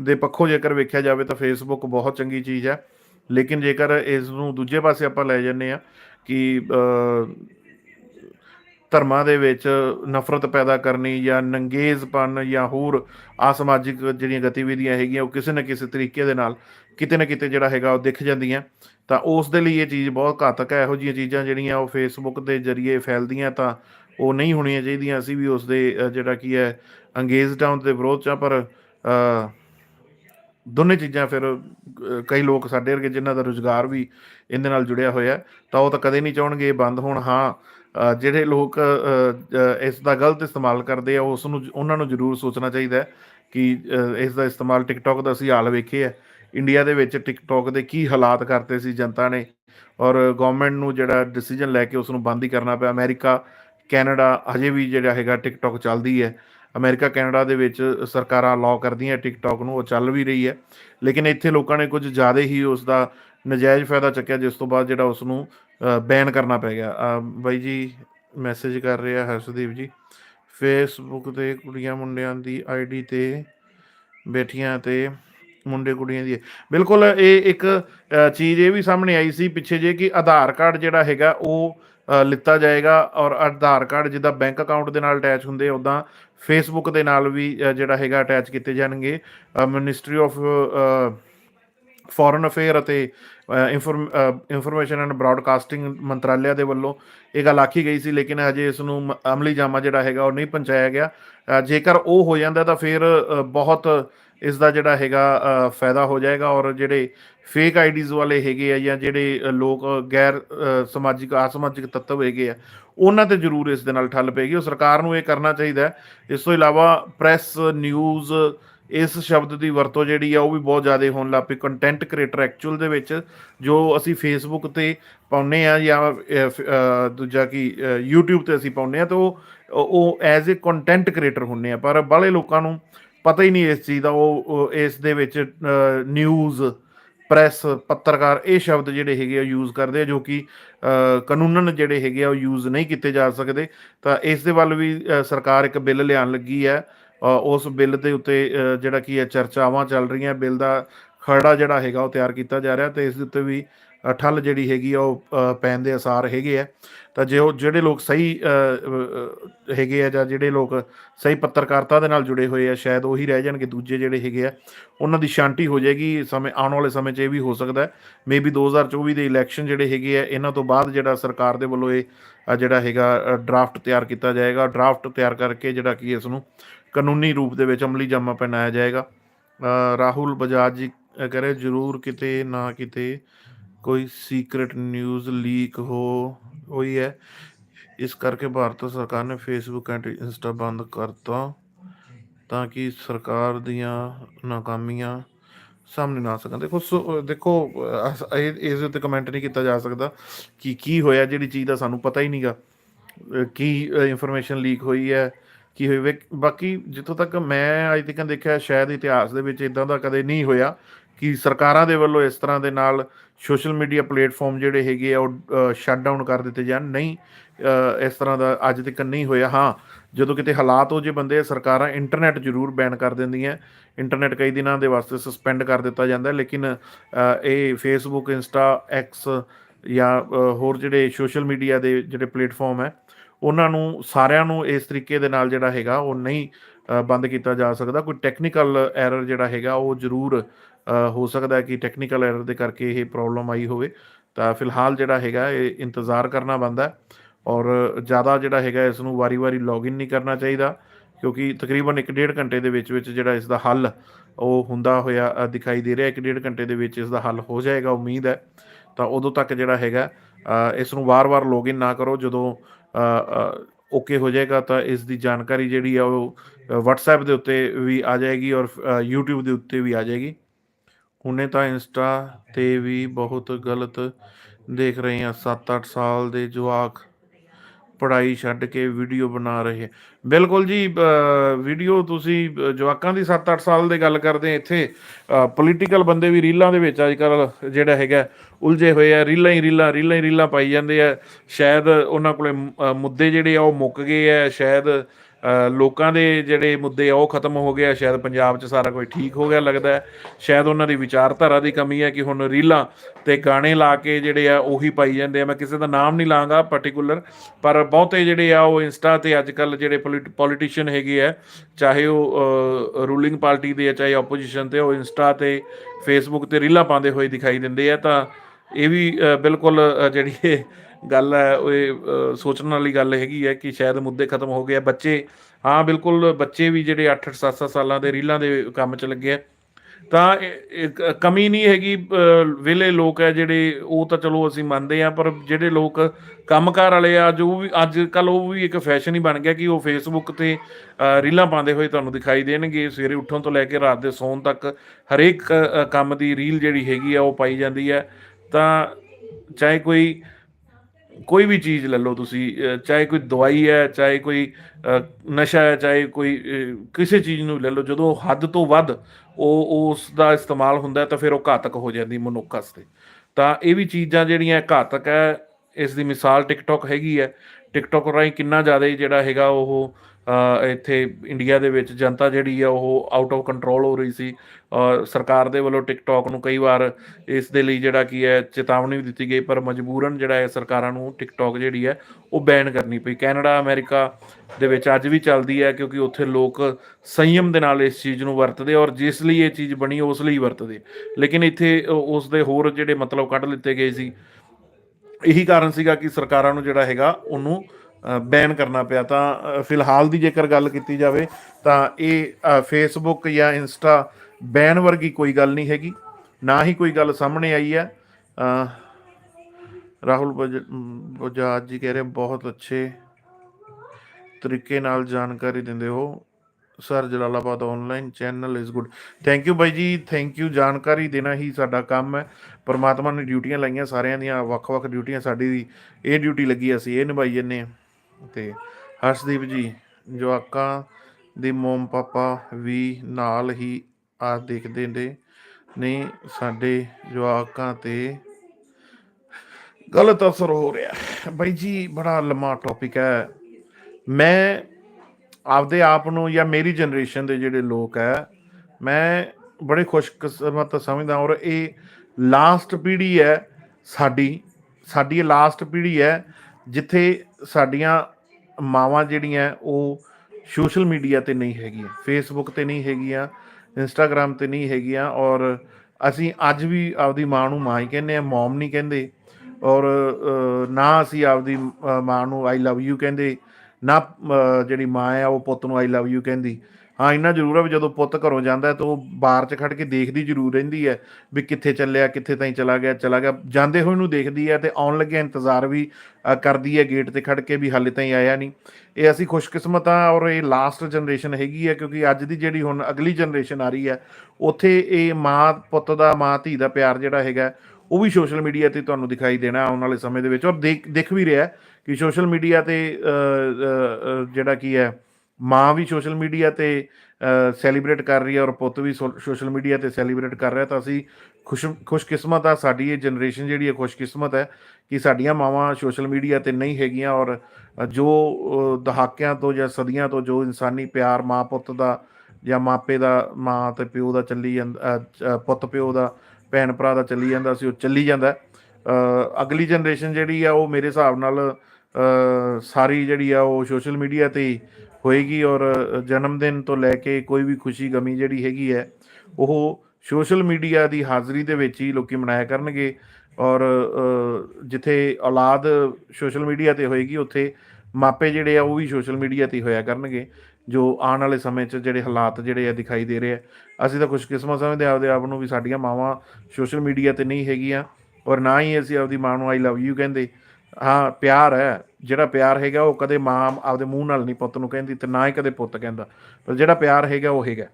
ਦੇ ਪੱਖੋਂ ਜੇਕਰ ਵੇਖਿਆ ਜਾਵੇ ਤਾਂ ਫੇਸਬੁੱਕ ਬਹੁਤ ਚੰਗੀ ਚੀਜ਼ ਹੈ ਲੇਕਿਨ ਜੇਕਰ ਇਸ ਨੂੰ ਦੂਜੇ ਪਾਸੇ ਆਪਾਂ ਲੈ ਜੰਨੇ ਆ ਕਿ ਧਰਮਾਂ ਦੇ ਵਿੱਚ ਨਫ਼ਰਤ ਪੈਦਾ ਕਰਨੀ ਜਾਂ ਨੰਗੇਜ਼ਪਨ ਜਾਂ ਹੋਰ ਅਸਮਾਜਿਕ ਜਿਹੜੀਆਂ ਗਤੀਵਿਧੀਆਂ ਹੈਗੀਆਂ ਉਹ ਕਿਸੇ ਨਾ ਕਿਸੇ ਤਰੀਕੇ ਦੇ ਨਾਲ ਕਿਤੇ ਨਾ ਕਿਤੇ ਜਿਹੜਾ ਹੈਗਾ ਉਹ ਦਿਖ ਜਾਂਦੀਆਂ। ਤਾਂ ਉਸ ਦੇ ਲਈ ਇਹ ਚੀਜ਼ ਬਹੁਤ ਘਾਤਕ ਹੈ। ਇਹੋ ਜਿਹੀਆਂ ਚੀਜ਼ਾਂ ਜਿਹੜੀਆਂ ਉਹ ਫੇਸਬੁੱਕ ਦੇ ਜ਼ਰੀਏ ਫੈਲਦੀਆਂ ਤਾਂ ਉਹ ਨਹੀਂ ਹੋਣੀਆਂ ਚਾਹੀਦੀਆਂ। ਅਸੀਂ ਵੀ ਉਸ ਦੇ ਜਿਹੜਾ ਕੀ ਹੈ ਅੰਗੇਜ਼ਡ ਡਾਊਨ ਦੇ ਵਿਰੋਧ ਚ ਹਾਂ, ਪਰ ਦੋਨੇ ਚੀਜ਼ਾਂ ਫਿਰ ਕਈ ਲੋਕ ਸਾਡੇ ਵਰਗੇ ਜਿਨ੍ਹਾਂ ਦਾ ਰੁਜ਼ਗਾਰ ਵੀ ਇਹਦੇ ਨਾਲ ਜੁੜਿਆ ਹੋਇਆ ਤਾਂ ਉਹ ਤਾਂ ਕਦੇ ਨਹੀਂ ਚਾਹਣਗੇ ਇਹ ਬੰਦ ਹੋਣ। ਹਾਂ ਜਿਹੜੇ ਲੋਕ ਇਸ ਦਾ ਗਲਤ ਇਸਤੇਮਾਲ ਕਰਦੇ ਆ, ਉਸ ਨੂੰ ਉਹਨਾਂ ਨੂੰ ਜ਼ਰੂਰ ਸੋਚਣਾ ਚਾਹੀਦਾ ਹੈ ਕਿ ਇਸ ਦਾ ਇਸਤੇਮਾਲ ਟਿਕਟੌਕ ਦਾ ਅਸੀਂ ਹਾਲ ਵੇਖੇ ਹੈ। ਇੰਡੀਆ ਦੇ ਵਿੱਚ ਟਿਕਟੌਕ ਦੇ ਕੀ ਹਾਲਾਤ ਕਰਤੇ ਸੀ ਜਨਤਾ ਨੇ ਔਰ ਗਵਰਨਮੈਂਟ ਨੂੰ ਜਿਹੜਾ ਡਿਸੀਜਨ ਲੈ ਕੇ ਉਸ ਨੂੰ ਬੰਦ ਹੀ ਕਰਨਾ ਪਿਆ। ਅਮਰੀਕਾ ਕੈਨੇਡਾ ਅਜੇ ਵੀ ਜਿਹੜਾ ਹੈਗਾ ਟਿਕਟੌਕ ਚੱਲਦੀ ਹੈ। ਅਮਰੀਕਾ ਕੈਨੇਡਾ ਦੇ ਵਿੱਚ ਸਰਕਾਰਾਂ ਲਾਅ ਕਰਦੀਆਂ ਟਿਕਟੌਕ ਨੂੰ, ਉਹ ਚੱਲ ਵੀ ਰਹੀ ਹੈ। ਲੇਕਿਨ ਇੱਥੇ ਲੋਕਾਂ ਨੇ ਕੁਝ ਜ਼ਿਆਦਾ ਹੀ ਉਸ ਦਾ ਨਜਾਇਜ਼ ਫਾਇਦਾ ਚੱਕਿਆ, ਜਿਸ ਤੋਂ ਬਾਅਦ ਜਿਹੜਾ ਉਸ ਨੂੰ ਬੈਨ ਕਰਨਾ ਪੈ ਗਿਆ। ਬਾਈ ਜੀ ਮੈਸੇਜ ਕਰ ਰਿਹਾ ਹਰਸ਼ਦੀਪ ਜੀ। ਫੇਸਬੁੱਕ ਤੇ ਕੁੜੀਆਂ ਮੁੰਡਿਆਂ ਦੀ ਆਈਡੀ ਤੇ ਬੈਠੀਆਂ ਤੇ ਮੁੰਡੇ ਕੁੜੀਆਂ ਦੀ। ਬਿਲਕੁਲ ਇਹ ਇੱਕ ਚੀਜ਼ ਇਹ ਵੀ ਸਾਹਮਣੇ ਆਈ ਸੀ ਪਿੱਛੇ ਜੇ ਕਿ ਆਧਾਰ ਕਾਰਡ ਜਿਹੜਾ ਹੈਗਾ ਉਹ ਲਿੱਤਾ ਜਾਏਗਾ ਔਰ ਆਧਾਰ ਕਾਰਡ ਜਿੱਦਾਂ ਬੈਂਕ ਅਕਾਊਂਟ ਦੇ ਨਾਲ ਅਟੈਚ ਹੁੰਦੇ ਉਦਾਂ ਫੇਸਬੁੱਕ ਦੇ ਨਾਲ ਵੀ ਜਿਹੜਾ ਹੈਗਾ ਅਟੈਚ ਕੀਤੇ ਜਾਣਗੇ। ਮਿਨਿਸਟਰੀ ਆਫ ਫੋਰਨ ਅਫੇਅਰ ਅਤੇ ਇਨਫੋਰਮੇਸ਼ਨ ਐਂਡ ਬ੍ਰਾਡਕਾਸਟਿੰਗ ਮੰਤਰਾਲਿਆ ਦੇ ਵੱਲੋਂ ਇਹ ਗੱਲ ਆਖੀ ਗਈ ਸੀ, ਲੇਕਿਨ ਹਜੇ ਇਸ ਨੂੰ ਮ- ਅਮਲੀ ਜਾਮਾ ਜਿਹੜਾ ਹੈਗਾ ਉਹ ਨਹੀਂ ਪਹੁੰਚਾਇਆ ਗਿਆ। ਜੇਕਰ ਉਹ ਹੋ ਜਾਂਦਾ ਤਾਂ ਫਿਰ ਬਹੁਤ ਇਸ ਦਾ ਜਿਹੜਾ ਹੈਗਾ ਫਾਇਦਾ ਹੋ ਜਾਏਗਾ ਔਰ ਜਿਹੜੇ ਫੇਕ ਆਈਡੀਜ਼ ਵਾਲੇ ਹੈਗੇ ਆ ਜਾਂ ਜਿਹੜੇ ਲੋਕ ਗੈਰ ਸਮਾਜਿਕ, ਅਸਮਾਜਿਕ ਤੱਤਵ ਹੈਗੇ ਆ, ਉਹਨਾਂ ਤੇ ਜ਼ਰੂਰ ਇਸ ਦੇ ਨਾਲ ਠੱਲ ਪਏਗੀ। ਉਹ ਸਰਕਾਰ ਨੂੰ ਇਹ ਕਰਨਾ ਚਾਹੀਦਾ ਇਸ ਤੋਂ ਇਲਾਵਾ ਪ੍ਰੈਸ ਨਿਊਜ਼ ਇਸ ਸ਼ਬਦ ਦੀ ਵਰਤੋਂ ਜਿਹੜੀ ਆ ਉਹ ਵੀ ਬਹੁਤ ਜ਼ਿਆਦਾ ਹੋਣ ਲੱਗ ਪਈ। ਕੰਟੈਂਟ ਕ੍ਰੀਏਟਰ ਐਕਚੁਅਲ ਦੇ ਵਿੱਚ ਜੋ ਅਸੀਂ ਫੇਸਬੁੱਕ ਤੇ ਪਾਉਨੇ ਆ ਜਾਂ ਦੂਜਾ ਕੀ ਅ, YouTube ਤੇ ਅਸੀਂ ਪਾਉਨੇ ਆ ਤਾਂ ਉਹ ਉਹ ਐਜ਼ ਅ ਕੰਟੈਂਟ ਕ੍ਰੀਏਟਰ ਹੁੰਨੇ ਆ। ਪਰ ਬਾਹਲੇ ਲੋਕਾਂ ਨੂੰ ਪਤਾ ਹੀ ਨਹੀਂ ਇਸ ਚੀਜ਼ ਦਾ ਉਹ ਇਸ ਦੇ ਵਿੱਚ ਨਿਊਜ਼ ਪ੍ਰੈਸ ਪੱਤਰਕਾਰ ਇਹ ਸ਼ਬਦ ਜਿਹੜੇ ਹੈਗੇ ਆ ਯੂਜ਼ ਕਰਦੇ ਆ ਜੋ ਕਿ ਅ, ਕਾਨੂੰਨਨ ਜਿਹੜੇ ਹੈਗੇ ਆ ਉਹ ਯੂਜ਼ ਨਹੀਂ ਕੀਤੇ ਜਾ ਸਕਦੇ। ਤਾਂ ਇਸ ਦੇ ਵੱਲ ਵੀ ਸਰਕਾਰ ਇੱਕ ਬਿੱਲ ਲਿਆਉਣ ਲੱਗੀ ਹੈ ਉਸ ਬਿੱਲ ਦੇ ਉੱਤੇ ਜਿਹੜਾ ਕੀ ਹੈ, ਚਰਚਾਵਾਂ ਚੱਲ ਰਹੀਆਂ। ਬਿੱਲ ਦਾ ਖਰੜਾ ਜਿਹੜਾ ਹੈਗਾ, ਉਹ ਤਿਆਰ ਕੀਤਾ ਜਾ ਰਿਹਾ ਤੇ ਇਸ ਦੇ ਉੱਤੇ ਵੀ ਠੱਲ ਜਿਹੜੀ ਹੈਗੀ ਆ, ਉਹ ਪੈਣ ਦੇ ਅਸਾਰ ਹੈਗੇ ਆ। ਤਾਂ ਜੇ ਉਹ, ਜਿਹੜੇ ਲੋਕ ਸਹੀ ਹੈਗੇ ਆ ਜਾਂ ਜਿਹੜੇ ਲੋਕ ਸਹੀ ਪੱਤਰਕਾਰਤਾ ਦੇ ਨਾਲ ਜੁੜੇ ਹੋਏ ਆ, ਸ਼ਾਇਦ ਉਹੀ ਰਹਿ ਜਾਣਗੇ ਦੂਜੇ ਜਿਹੜੇ ਹੈਗੇ ਆ, ਉਹਨਾਂ ਦੀ ਸ਼ਾਂਤੀ ਹੋ ਜਾਏਗੀ। ਸਮੇਂ, ਆਉਣ ਵਾਲੇ ਸਮੇਂ 'ਚ ਇਹ ਵੀ ਹੋ ਸਕਦਾ ਹੈ। ਮੇਬੀ 2024 ਦੇ ਇਲੈਕਸ਼ਨ ਜਿਹੜੇ ਹੈਗੇ ਆ, ਇਹਨਾਂ ਤੋਂ ਬਾਅਦ ਜਿਹੜਾ ਸਰਕਾਰ ਦੇ ਵੱਲੋਂ ਇਹ ਜਿਹੜਾ ਹੈਗਾ ਡਰਾਫਟ ਤਿਆਰ ਕੀਤਾ ਜਾਏਗਾ। ਡਰਾਫਟ ਤਿਆਰ ਕਰਕੇ ਜਿਹੜਾ ਕੀ ਇਸ ਨੂੰ ਕਾਨੂੰਨੀ ਰੂਪ ਦੇ ਵਿੱਚ ਅਮਲੀ ਜਾਮਾ ਪਹਿਨਾਇਆ ਜਾਏਗਾ। ਰਾਹੁਲ ਬਜਾਜ ਜੀ ਅ, ਕਹਿ ਰਹੇ ਜ਼ਰੂਰ ਕਿਤੇ ਨਾ ਕਿਤੇ ਕੋਈ ਸੀਕ੍ਰੀਟ ਨਿਊਜ਼ ਲੀਕ ਹੋ ਹੋਈ ਹੈ। ਇਸ ਕਰਕੇ ਭਾਰਤ ਸਰਕਾਰ ਨੇ ਫੇਸਬੁੱਕ ਐਂਡ ਇੰਸਟਾ ਬੰਦ ਕਰਤਾ ਤਾਂ ਕਿ ਸਰਕਾਰ ਦੀਆਂ ਨਾਕਾਮੀਆਂ ਸਾਹਮਣੇ ਨਾ ਸਕਣ। ਦੇਖੋ ਸੋ- ਦੇਖੋ ਇਹ ਇਸ ਉੱਤੇ ਕਮੈਂਟ ਨਹੀਂ ਕੀਤਾ ਜਾ ਸਕਦਾ ਕਿ ਕੀ ਹੋਇਆ ਜਿਹੜੀ ਚੀਜ਼ ਦਾ ਸਾਨੂੰ ਪਤਾ ਹੀ ਨਹੀਂਗਾ ਕੀ ਇਨਫੋਰਮੇਸ਼ਨ ਲੀਕ ਹੋਈ ਹੈ ਕੀ ਹੋਈ ਵੇ- ਬਾਕੀ ਜਿੱਥੋਂ ਤੱਕ ਮੈਂ ਅੱਜ ਤੱਕ ਦੇਖਿਆ ਸ਼ਾਇਦ ਇਤਿਹਾਸ ਦੇ ਵਿੱਚ ਇਦਾਂ ਦਾ ਕਦੇ ਨਹੀਂ ਹੋਇਆ ਕਿ ਸਰਕਾਰਾਂ ਦੇ ਵੱਲੋਂ ਇਸ ਤਰ੍ਹਾਂ ਦੇ ਨਾਲ ਸੋਸ਼ਲ ਮੀਡੀਆ ਪਲੇਟਫਾਰਮ ਜਿਹੜੇ ਹੈਗੇ ਆ, ਉਹ ਸ਼ਟ ਡਾਊਨ ਕਰ ਦਿੱਤੇ ਜਾਣ। ਨਹੀਂ ਇਸ ਤਰ੍ਹਾਂ ਦਾ ਅੱਜ ਤੱਕ ਨਹੀਂ ਹੋਇਆ। ਹਾਂ, ਜਦੋਂ ਕਿਤੇ ਹਾਲਾਤ ਹੋ ਜੇ ਬੰਦੇ ਸਰਕਾਰਾਂ ਇੰਟਰਨੈਟ ਜ਼ਰੂਰ ਬੈਨ ਕਰ ਦਿੰਦੀਆਂ। ਇੰਟਰਨੈਟ ਕਈ ਦਿਨਾਂ ਦੇ ਵਾਸਤੇ ਸਸਪੈਂਡ ਕਰ ਦਿੱਤਾ ਜਾਂਦਾ ਲੇਕਿਨ ਇਹ ਫੇਸਬੁੱਕ ਇੰਸਟਾ ਐਕਸ ਜਾਂ ਹੋਰ ਜਿਹੜੇ ਸੋਸ਼ਲ ਮੀਡੀਆ ਦੇ ਜਿਹੜੇ ਪਲੇਟਫਾਰਮ ਹੈ ਉਹਨਾਂ ਨੂੰ, ਸਾਰਿਆਂ ਨੂੰ ਇਸ ਤਰੀਕੇ ਦੇ ਨਾਲ ਜਿਹੜਾ ਹੈਗਾ ਉਹ ਨਹੀਂ ਬੰਦ ਕੀਤਾ ਜਾ ਸਕਦਾ। ਕੋਈ ਟੈਕਨੀਕਲ ਐਰਰ ਜਿਹੜਾ ਹੈਗਾ ਉਹ ਜ਼ਰੂਰ ਹੋ ਸਕਦਾ ਕਿ ਟੈਕਨੀਕਲ ਐਰਰ ਦੇ ਕਰਕੇ ਇਹ ਪ੍ਰੋਬਲਮ ਆਈ ਹੋਵੇ। ਤਾਂ ਫਿਲਹਾਲ ਜਿਹੜਾ ਹੈਗਾ ਇਹ ਇੰਤਜ਼ਾਰ ਕਰਨਾ ਬੰਦਾ ਔਰ ਜ਼ਿਆਦਾ ਜਿਹੜਾ ਹੈਗਾ ਇਸ ਨੂੰ ਵਾਰੀ-ਵਾਰੀ ਲੌਗਇਨ ਨਹੀਂ ਕਰਨਾ ਚਾਹੀਦਾ ਕਿਉਂਕਿ ਤਕਰੀਬਨ 1.5 ਘੰਟੇ ਦੇ ਵਿੱਚ ਵਿੱਚ ਜਿਹੜਾ ਇਸ ਦਾ ਹੱਲ ਉਹ ਹੁੰਦਾ ਹੋਇਆ ਦਿਖਾਈ ਦੇ ਰਿਹਾ। 1.5 ਘੰਟੇ ਦੇ ਵਿੱਚ ਇਸ ਦਾ ਹੱਲ ਹੋ ਜਾਏਗਾ, ਉਮੀਦ ਹੈ। ਤਾਂ ਉਦੋਂ ਤੱਕ ਜਿਹੜਾ ਹੈਗਾ ਇਸ ਨੂੰ ਵਾਰ-ਵਾਰ ਲੌਗਇਨ ਨਾ ਕਰੋ। ਜਦੋਂ ਓਕੇ ਹੋ ਜਾਏਗਾ ਤਾਂ ਇਸ ਦੀ ਜਾਣਕਾਰੀ ਜਿਹੜੀ ਆ ਉਹ ਅ, WhatsApp ਦੇ ਉੱਤੇ ਵੀ ਆ ਜਾਏਗੀ ਔਰ ਅ, YouTube ਦੇ ਉੱਤੇ ਵੀ ਆ ਜਾਏਗੀ। ਹੁਣੇ ਤਾਂ ਇੰਸਟਾ ਤੇ ਵੀ ਬਹੁਤ ਗਲਤ ਦੇਖ ਰਹੇ ਹਾਂ। 7-8 ਸਾਲ ਦੇ ਜਵਾਕ ਪੜ੍ਹਾਈ ਛੱਡ ਕੇ ਵੀਡੀਓ ਬਣਾ ਰਹੇ ਬਿਲਕੁਲ ਜੀ ਵੀਡੀਓ ਤੁਸੀਂ ਜਵਾਕਾਂ ਦੀ 7-8 ਸਾਲ ਦੇ ਗੱਲ ਕਰਦੇ ਇੱਥੇ ਪੋਲੀਟੀਕਲ ਬੰਦੇ ਵੀ ਰੀਲਾਂ ਦੇ ਵਿੱਚ ਅੱਜ ਕੱਲ ਜਿਹੜਾ ਹੈਗਾ, ਉਲਝੇ ਹੋਏ ਆ, ਰੀਲਾਂ ਹੀ ਰੀਲਾਂ ਰੀਲਾਂ ਹੀ ਰੀਲਾਂ ਪਾਈ ਜਾਂਦੇ ਆ। ਸ਼ਾਇਦ ਉਹਨਾਂ ਕੋਲੇ ਮੁੱਦੇ ਜਿਹੜੇ ਆ ਉਹ ਮੁੱਕ ਗਏ ਆ, ਸ਼ਾਇਦ ਲੋਕਾਂ ਦੇ ਜਿਹੜੇ ਮੁੱਦੇ ਆ, ਉਹ ਖਤਮ ਹੋ ਗਏ ਸ਼ਾਇਦ ਪੰਜਾਬ 'ਚ ਸਾਰਾ ਕੁਝ ਠੀਕ ਹੋ ਗਿਆ ਲੱਗਦਾ ਸ਼ਾਇਦ ਉਹਨਾਂ ਦੀ ਵਿਚਾਰਧਾਰਾ ਦੀ ਕਮੀ ਹੈ ਕਿ ਹੁਣ ਰੀਲਾਂ ਤੇ ਗਾਣੇ ਲਾ ਕੇ ਜਿਹੜੇ ਆ, ਉਹੀ ਪਾਈ ਜਾਂਦੇ ਆ। ਮੈਂ ਕਿਸੇ ਦਾ ਨਾਮ ਨਹੀਂ ਲਾਂਗਾ ਪਾਰਟਿਕੂਲਰ ਪਰ ਬਹੁਤੇ ਜਿਹੜੇ ਆ, ਉਹ ਇੰਸਟਾ ਤੇ ਅੱਜ ਕੱਲ ਜਿਹੜੇ ਪੋਲੀਟੀਸ਼ੀਅਨ ਹੈਗੇ ਆ, ਚਾਹੇ ਉਹ ਰੂਲਿੰਗ ਪਾਰਟੀ ਦੇ ਆ, ਚਾਹੇ ਆਪੋਜੀਸ਼ਨ ਤੇ, ਉਹ ਇੰਸਟਾ ਤੇ ਫੇਸਬੁੱਕ ਤੇ ਰੀਲਾਂ ਪਾਉਂਦੇ ਹੋਏ ਦਿਖਾਈ ਦਿੰਦੇ ਆ। ਤਾਂ ਇਹ ਵੀ ਬਿਲਕੁਲ ਜਿਹੜੀ ਗੱਲ ਹੈ ਉਹ ਸੋਚਣ ਵਾਲੀ ਗੱਲ ਹੈਗੀ ਹੈ ਕਿ ਸ਼ਾਇਦ ਮੁੱਦੇ ਖਤਮ ਹੋ ਗਏ ਆ। ਬੱਚੇ ਹਾਂ ਬਿਲਕੁਲ ਬੱਚੇ ਵੀ ਜਿਹੜੇ 8-8 7-7 ਸਾਲਾਂ ਦੇ ਰੀਲਾਂ ਦੇ ਕੰਮ 'ਚ ਲੱਗੇ ਆ। ਤਾਂ ਕਮੀ ਨਹੀਂ ਹੈਗੀ ਅ, ਵਿਹਲੇ ਲੋਕ ਹੈ ਜਿਹੜੇ ਉਹ ਤਾਂ ਚਲੋ ਅਸੀਂ ਮੰਨਦੇ ਆ ਪਰ ਜਿਹੜੇ ਲੋਕ ਕੰਮਕਾਰ ਵਾਲੇ ਆ ਜੋ ਵੀ ਅੱਜ ਕੱਲ ਉਹ ਵੀ ਇੱਕ ਫੈਸ਼ਨ ਹੀ ਬਣ ਗਿਆ ਕਿ ਉਹ ਫੇਸਬੁੱਕ ਤੇ ਰੀਲਾਂ ਪਾਉਂਦੇ ਹੋਏ ਤੁਹਾਨੂੰ ਦਿਖਾਈ ਦੇਣਗੇ। ਸਵੇਰੇ ਉੱਠਣ ਤੋਂ ਲੈ ਕੇ ਰਾਤ ਦੇ ਸੌਣ ਤੱਕ ਹਰੇਕ ਅ, ਕੰਮ ਦੀ ਰੀਲ ਜਿਹੜੀ ਹੈਗੀ ਆ ਉਹ ਪਾਈ ਜਾਂਦੀ ਹੈ। ਤਾਂ ਚਾਹੇ ਕੋਈ ਕੋਈ ਵੀ ਚੀਜ਼ ਲੈ ਲਓ ਤੁਸੀਂ ਚਾਹੇ ਕੋਈ ਦਵਾਈ ਹੈ, ਚਾਹੇ ਕੋਈ ਨਸ਼ਾ ਹੈ, ਚਾਹੇ ਕੋਈ ਕਿਸੇ ਚੀਜ਼ ਨੂੰ ਲੈ ਲਓ, ਜਦੋਂ ਹੱਦ ਤੋਂ ਵੱਧ ਉਹ ਉਸ ਦਾ ਇਸਤੇਮਾਲ ਹੁੰਦਾ ਤਾਂ ਫਿਰ ਉਹ ਘਾਤਕ ਹੋ ਜਾਂਦੀ ਮਨੁੱਖ ਵਾਸਤੇ। ਤਾਂ ਇਹ ਵੀ ਚੀਜ਼ਾਂ ਜਿਹੜੀਆਂ ਘਾਤਕ ਹੈ, ਇਸ ਦੀ ਮਿਸਾਲ ਟਿਕਟੌਕ ਹੈਗੀ ਹੈ ਟਿਕਟੌਕ ਰਾਹੀਂ ਕਿੰਨਾ ਜ਼ਿਆਦਾ ਹੀ ਜਿਹੜਾ ਹੈਗਾ ਉਹ ਇੱਥੇ ਇੰਡੀਆ ਦੇ ਵਿੱਚ ਜਨਤਾ ਜਿਹੜੀ ਆ ਉਹ ਆਊਟ ਆਫ ਕੰਟਰੋਲ ਹੋ ਰਹੀ ਸੀ। ਔਰ ਸਰਕਾਰ ਦੇ ਵੱਲੋਂ ਟਿਕਟੌਕ ਨੂੰ ਕਈ ਵਾਰ ਇਸ ਦੇ ਲਈ ਜਿਹੜਾ ਕੀ ਹੈ, ਚੇਤਾਵਨੀ ਵੀ ਦਿੱਤੀ ਗਈ, ਪਰ ਮਜਬੂਰਨ ਜਿਹੜਾ ਹੈ ਸਰਕਾਰਾਂ ਨੂੰ ਟਿਕਟੌਕ ਜਿਹੜੀ ਹੈ ਉਹ ਬੈਨ ਕਰਨੀ ਪਈ। ਕੈਨੇਡਾ ਅਮਰੀਕਾ ਦੇ ਵਿੱਚ ਅੱਜ ਵੀ ਚੱਲਦੀ ਹੈ, ਕਿਉਂਕਿ ਉੱਥੇ ਲੋਕ ਸੰਯਮ ਦੇ ਨਾਲ ਇਸ ਚੀਜ਼ ਨੂੰ ਵਰਤਦੇ ਔਰ ਜਿਸ ਲਈ ਇਹ ਚੀਜ਼ ਬਣੀ, ਉਸ ਲਈ ਵਰਤਦੇ। ਲੇਕਿਨ ਇੱਥੇ ਉਹ- ਉਸ ਦੇ ਹੋਰ ਜਿਹੜੇ ਮਤਲਬ ਕੱਢ ਲਿੱਤੇ ਗਏ ਸੀ ਇਹੀ ਕਾਰਨ ਸੀਗਾ ਕਿ ਸਰਕਾਰਾਂ ਨੂੰ ਜਿਹੜਾ ਹੈਗਾ ਉਹਨੂੰ ਬੈਨ ਕਰਨਾ ਪਿਆ। ਤਾਂ ਫਿਲਹਾਲ ਦੀ ਜੇਕਰ ਗੱਲ ਕੀਤੀ ਜਾਵੇ, ਤਾਂ ਇਹ ਫੇਸਬੁੱਕ ਜਾਂ ਇੰਸਟਾ ਬੈਨ ਵਰਗੀ ਕੋਈ ਗੱਲ ਨਹੀਂ ਹੈਗੀ। ਨਾ ਹੀ ਕੋਈ ਗੱਲ ਸਾਹਮਣੇ ਆਈ ਹੈ। ਰਾਹੁਲ ਬਜ- ਬਜਾਜ ਜੀ ਕਹਿ ਰਹੇ ਬਹੁਤ ਅੱਛੇ ਤਰੀਕੇ ਨਾਲ ਜਾਣਕਾਰੀ ਦਿੰਦੇ ਹੋ। Sir Jalalabad online channel is good thank you ਬਾਈ ਜੀ ਥੈਂਕ ਯੂ ਜਾਣਕਾਰੀ ਦੇਣਾ ਹੀ ਸਾਡਾ ਕੰਮ ਹੈ। ਪਰਮਾਤਮਾ ਨੇ ਡਿਊਟੀਆਂ ਲਾਈਆਂ ਸਾਰਿਆਂ ਦੀਆਂ, ਵੱਖ-ਵੱਖ ਡਿਊਟੀਆਂ ਸਾਡੀ ਦੀ ਇਹ ਡਿਊਟੀ ਲੱਗੀ ਅਸੀਂ, ਇਹ ਨਿਭਾਈ ਜੰਨੇ ਆ ਤੇ ਹਰਸ਼ਦੀਪ ਜੀ, ਜਵਾਕਾਂ ਦੇ ਮੋਮ ਪਾਪਾ ਵੀ ਨਾਲ ਹੀ ਆ ਦੇਖਦੇ ਨੇ। ਨਹੀਂ ਸਾਡੇ ਜਵਾਕਾਂ ਤੇ ਗਲਤ ਅਸਰ ਹੋ ਰਿਹਾ। ਬਾਈ ਜੀ, ਬੜਾ ਲੰਮਾ ਟੌਪਿਕ ਹੈ। ਮੈਂ ਆਪਦੇ ਆਪ ਨੂੰ ਜਾਂ ਮੇਰੀ ਜਨਰੇਸ਼ਨ ਦੇ ਜਿਹੜੇ ਲੋਕ ਹੈ, ਮੈਂ ਬੜੇ ਖੁਸ਼ਕਿਸਮਤ ਸਮਝਦਾ ਔਰ ਇਹ ਲਾਸਟ ਪੀੜ੍ਹੀ ਹੈ ਸਾਡੀ ਸਾਡੀ ਇਹ ਲਾਸਟ ਪੀੜ੍ਹੀ ਹੈ ਜਿੱਥੇ ਸਾਡੀਆਂ ਮਾਵਾਂ ਜਿਹੜੀਆਂ ਉਹ ਸੋਸ਼ਲ ਮੀਡੀਆ ਤੇ ਨਹੀਂ ਹੈਗੀਆਂ ਫੇਸਬੁੱਕ ਤੇ ਨਹੀਂ ਹੈਗੀਆਂ ਇੰਸਟਾਗ੍ਰam ਤੇ ਨਹੀਂ ਹੈਗੀਆਂ ਔਰ ਅਸੀਂ ਅੱਜ ਵੀ ਆਪਦੀ ਮਾਂ ਨੂੰ ਮਾਂ ਹੀ ਕਹਿੰਦੇ ਆ ਮਮ ਨਹੀਂ ਕਹਿੰਦੇ ਔਰ ਨਾ ਅਸੀਂ ਆਪਦੀ ਮਾਂ ਨੂੰ ਆਈ ਲਵ ਯੂ ਕਹਿੰਦੇ ਨਾ ਜਿਹੜੀ ਮਾਂ ਆ ਉਹ ਪੁੱਤ ਨੂੰ ਆਈ ਲਵ ਯੂ ਕਹਿੰਦੀ। ਹਾਂ, ਇੰਨਾ ਜ਼ਰੂਰ ਆ ਵੀ ਜਦੋਂ ਪੁੱਤ ਘਰੋਂ ਜਾਂਦਾ ਤਾਂ ਉਹ ਬਾਹਰ 'ਚ ਖੜ ਕੇ ਦੇਖਦੀ ਜ਼ਰੂਰ ਰਹਿੰਦੀ ਹੈ ਵੀ ਕਿੱਥੇ ਚੱਲਿਆ, ਕਿੱਥੇ ਤਾਈਂ ਚਲਾ ਗਿਆ ਚਲਾ ਗਿਆ। ਜਾਂਦੇ ਹੋਏ ਨੂੰ ਦੇਖਦੀ ਹੈ ਤੇ ਆਉਣ ਲੱਗਿਆ ਇੰਤਜ਼ਾਰ ਵੀ ਕਰਦੀ ਹੈ ਗੇਟ ਤੇ ਖੜ ਕੇ ਵੀ ਹਾਲੇ ਤਾਈਂ ਆਇਆ ਨਹੀਂ। ਇਹ ਅਸੀਂ ਖੁਸ਼ਕਿਸਮਤ ਆ ਔਰ ਇਹ ਲਾਸਟ ਜਨਰੇਸ਼ਨ ਹੈਗੀ ਹੈ ਕਿਉਂਕਿ ਅੱਜ ਦੀ ਜਿਹੜੀ ਹੁਣ ਅਗਲੀ ਜਨਰੇਸ਼ਨ ਆ ਰਹੀ ਹੈ, ਉੱਥੇ ਇਹ ਮਾਂ, ਪੁੱਤ ਦਾ, ਮਾਂ ਧੀ ਦਾ ਪਿਆਰ ਜਿਹੜਾ ਹੈਗਾ, ਉਹ ਵੀ ਸੋਸ਼ਲ ਮੀਡੀਆ ਤੇ ਤੁਹਾਨੂੰ ਦਿਖਾਈ ਦੇਣਾ ਆਉਣ ਵਾਲੇ ਸਮੇਂ ਦੇ ਵਿੱਚ। ਔਰ ਦੇਖ ਵੀ ਰਿਹਾ ਕਿ ਸੋਸ਼ਲ ਮੀਡੀਆ ਤੇ ਜਿਹੜਾ ਕੀ ਹੈ, ਮਾਂ ਵੀ ਸੋਸ਼ਲ ਮੀਡੀਆ ਤੇ ਸੈਲੀਬ੍ਰੇਟ ਕਰ ਰਹੀ ਹੈ ਔਰ ਪੁੱਤ ਵੀ ਸੋਸ਼ਲ ਮੀਡੀਆ ਤੇ ਸੈਲੀਬ੍ਰੇਟ ਕਰ ਰਿਹਾ ਤਾਂ ਅਸੀਂ ਖੁਸ਼, ਖੁਸ਼ਕਿਸਮਤ ਆ ਸਾਡੀ ਇਹ ਜਨਰੇਸ਼ਨ ਜਿਹੜੀ ਹੈ ਖੁਸ਼ਕਿਸਮਤ ਹੈ ਕਿ ਸਾਡੀਆਂ ਮਾਵਾਂ ਸੋਸ਼ਲ ਮੀਡੀਆ ਤੇ ਨਹੀਂ ਹੈਗੀਆਂ ਔਰ ਜੋ ਦਹਾਕਿਆਂ ਤੋਂ ਜਾਂ ਸਦੀਆਂ ਤੋਂ ਜੋ ਇਨਸਾਨੀ ਪਿਆਰ ਮਾਂ ਪੁੱਤ ਦਾ ਜਾਂ ਮਾਪੇ ਦਾ, ਮਾਂ ਤੇ ਪਿਓ ਦਾ ਚੱਲੀ ਜਾਂਦਾ ਪੁੱਤ ਪਿਓ ਦਾ, ਭੈਣ ਭਰਾ ਦਾ ਚੱਲੀ ਜਾਂਦਾ ਸੀ ਉਹ ਚੱਲੀ ਜਾਂਦਾ ਅਗਲੀ ਜਨਰੇਸ਼ਨ ਜਿਹੜੀ ਆ ਉਹ ਮੇਰੇ ਹਿਸਾਬ ਨਾਲ ਸਾਰੀ ਜਿਹੜੀ ਆ ਉਹ ਸੋਸ਼ਲ ਮੀਡੀਆ ਤੇ ਹੋਏਗੀ ਔਰ ਜਨਮ ਦਿਨ ਤੋਂ ਲੈ ਕੇ ਕੋਈ ਵੀ ਖੁਸ਼ੀ ਗਮੀ ਜਿਹੜੀ ਹੈਗੀ ਹੈ, ਉਹ ਸੋਸ਼ਲ ਮੀਡੀਆ ਦੀ ਹਾਜ਼ਰੀ ਦੇ ਵਿੱਚ ਹੀ ਲੋਕੀ ਮਨਾਇਆ ਕਰਨਗੇ ਔਰ ਜਿੱਥੇ ਔਲਾਦ ਸੋਸ਼ਲ ਮੀਡੀਆ ਤੇ ਹੋਏਗੀ, ਉੱਥੇ ਮਾਪੇ ਜਿਹੜੇ ਆ ਉਹ ਵੀ ਸੋਸ਼ਲ ਮੀਡੀਆ ਤੇ ਹੀ ਹੋਇਆ ਕਰਨਗੇ, ਜੋ ਆਉਣ ਵਾਲੇ ਸਮੇਂ 'ਚ ਜਿਹੜੇ ਹਾਲਾਤ ਜਿਹੜੇ ਆ ਦਿਖਾਈ ਦੇ ਰਹੇ ਆ, ਅਸੀਂ ਤਾਂ ਖੁਸ਼ਕਿਸਮਤ ਸਮਝਦੇ ਆਪਦੇ ਆਪ ਨੂੰ ਵੀ ਸਾਡੀਆਂ ਮਾਵਾਂ ਸੋਸ਼ਲ ਮੀਡੀਆ ਤੇ ਨਹੀਂ ਹੈਗੀਆਂ ਔਰ ਨਾ ਹੀ ਅਸੀਂ ਆਪਦੀ ਮਾਂ ਨੂੰ ਆਈ ਲਵ ਯੂ ਕਹਿੰਦੇ ਹਾਂ, ਪਿਆਰ ਹੈ। ਜਿਹੜਾ ਪਿਆਰ ਹੈਗਾ, ਉਹ ਕਦੇ ਮਾਂ ਆਪਦੇ ਮੂੰਹ ਨਾਲ ਨਹੀਂ ਪੁੱਤ ਨੂੰ ਕਹਿੰਦੀ ਤੇ ਨਾ ਹੀ ਕਦੇ ਪੁੱਤ ਕਹਿੰਦਾ। ਪਰ ਜਿਹੜਾ ਪਿਆਰ ਹੈਗਾ, ਉਹ ਹੈਗਾ।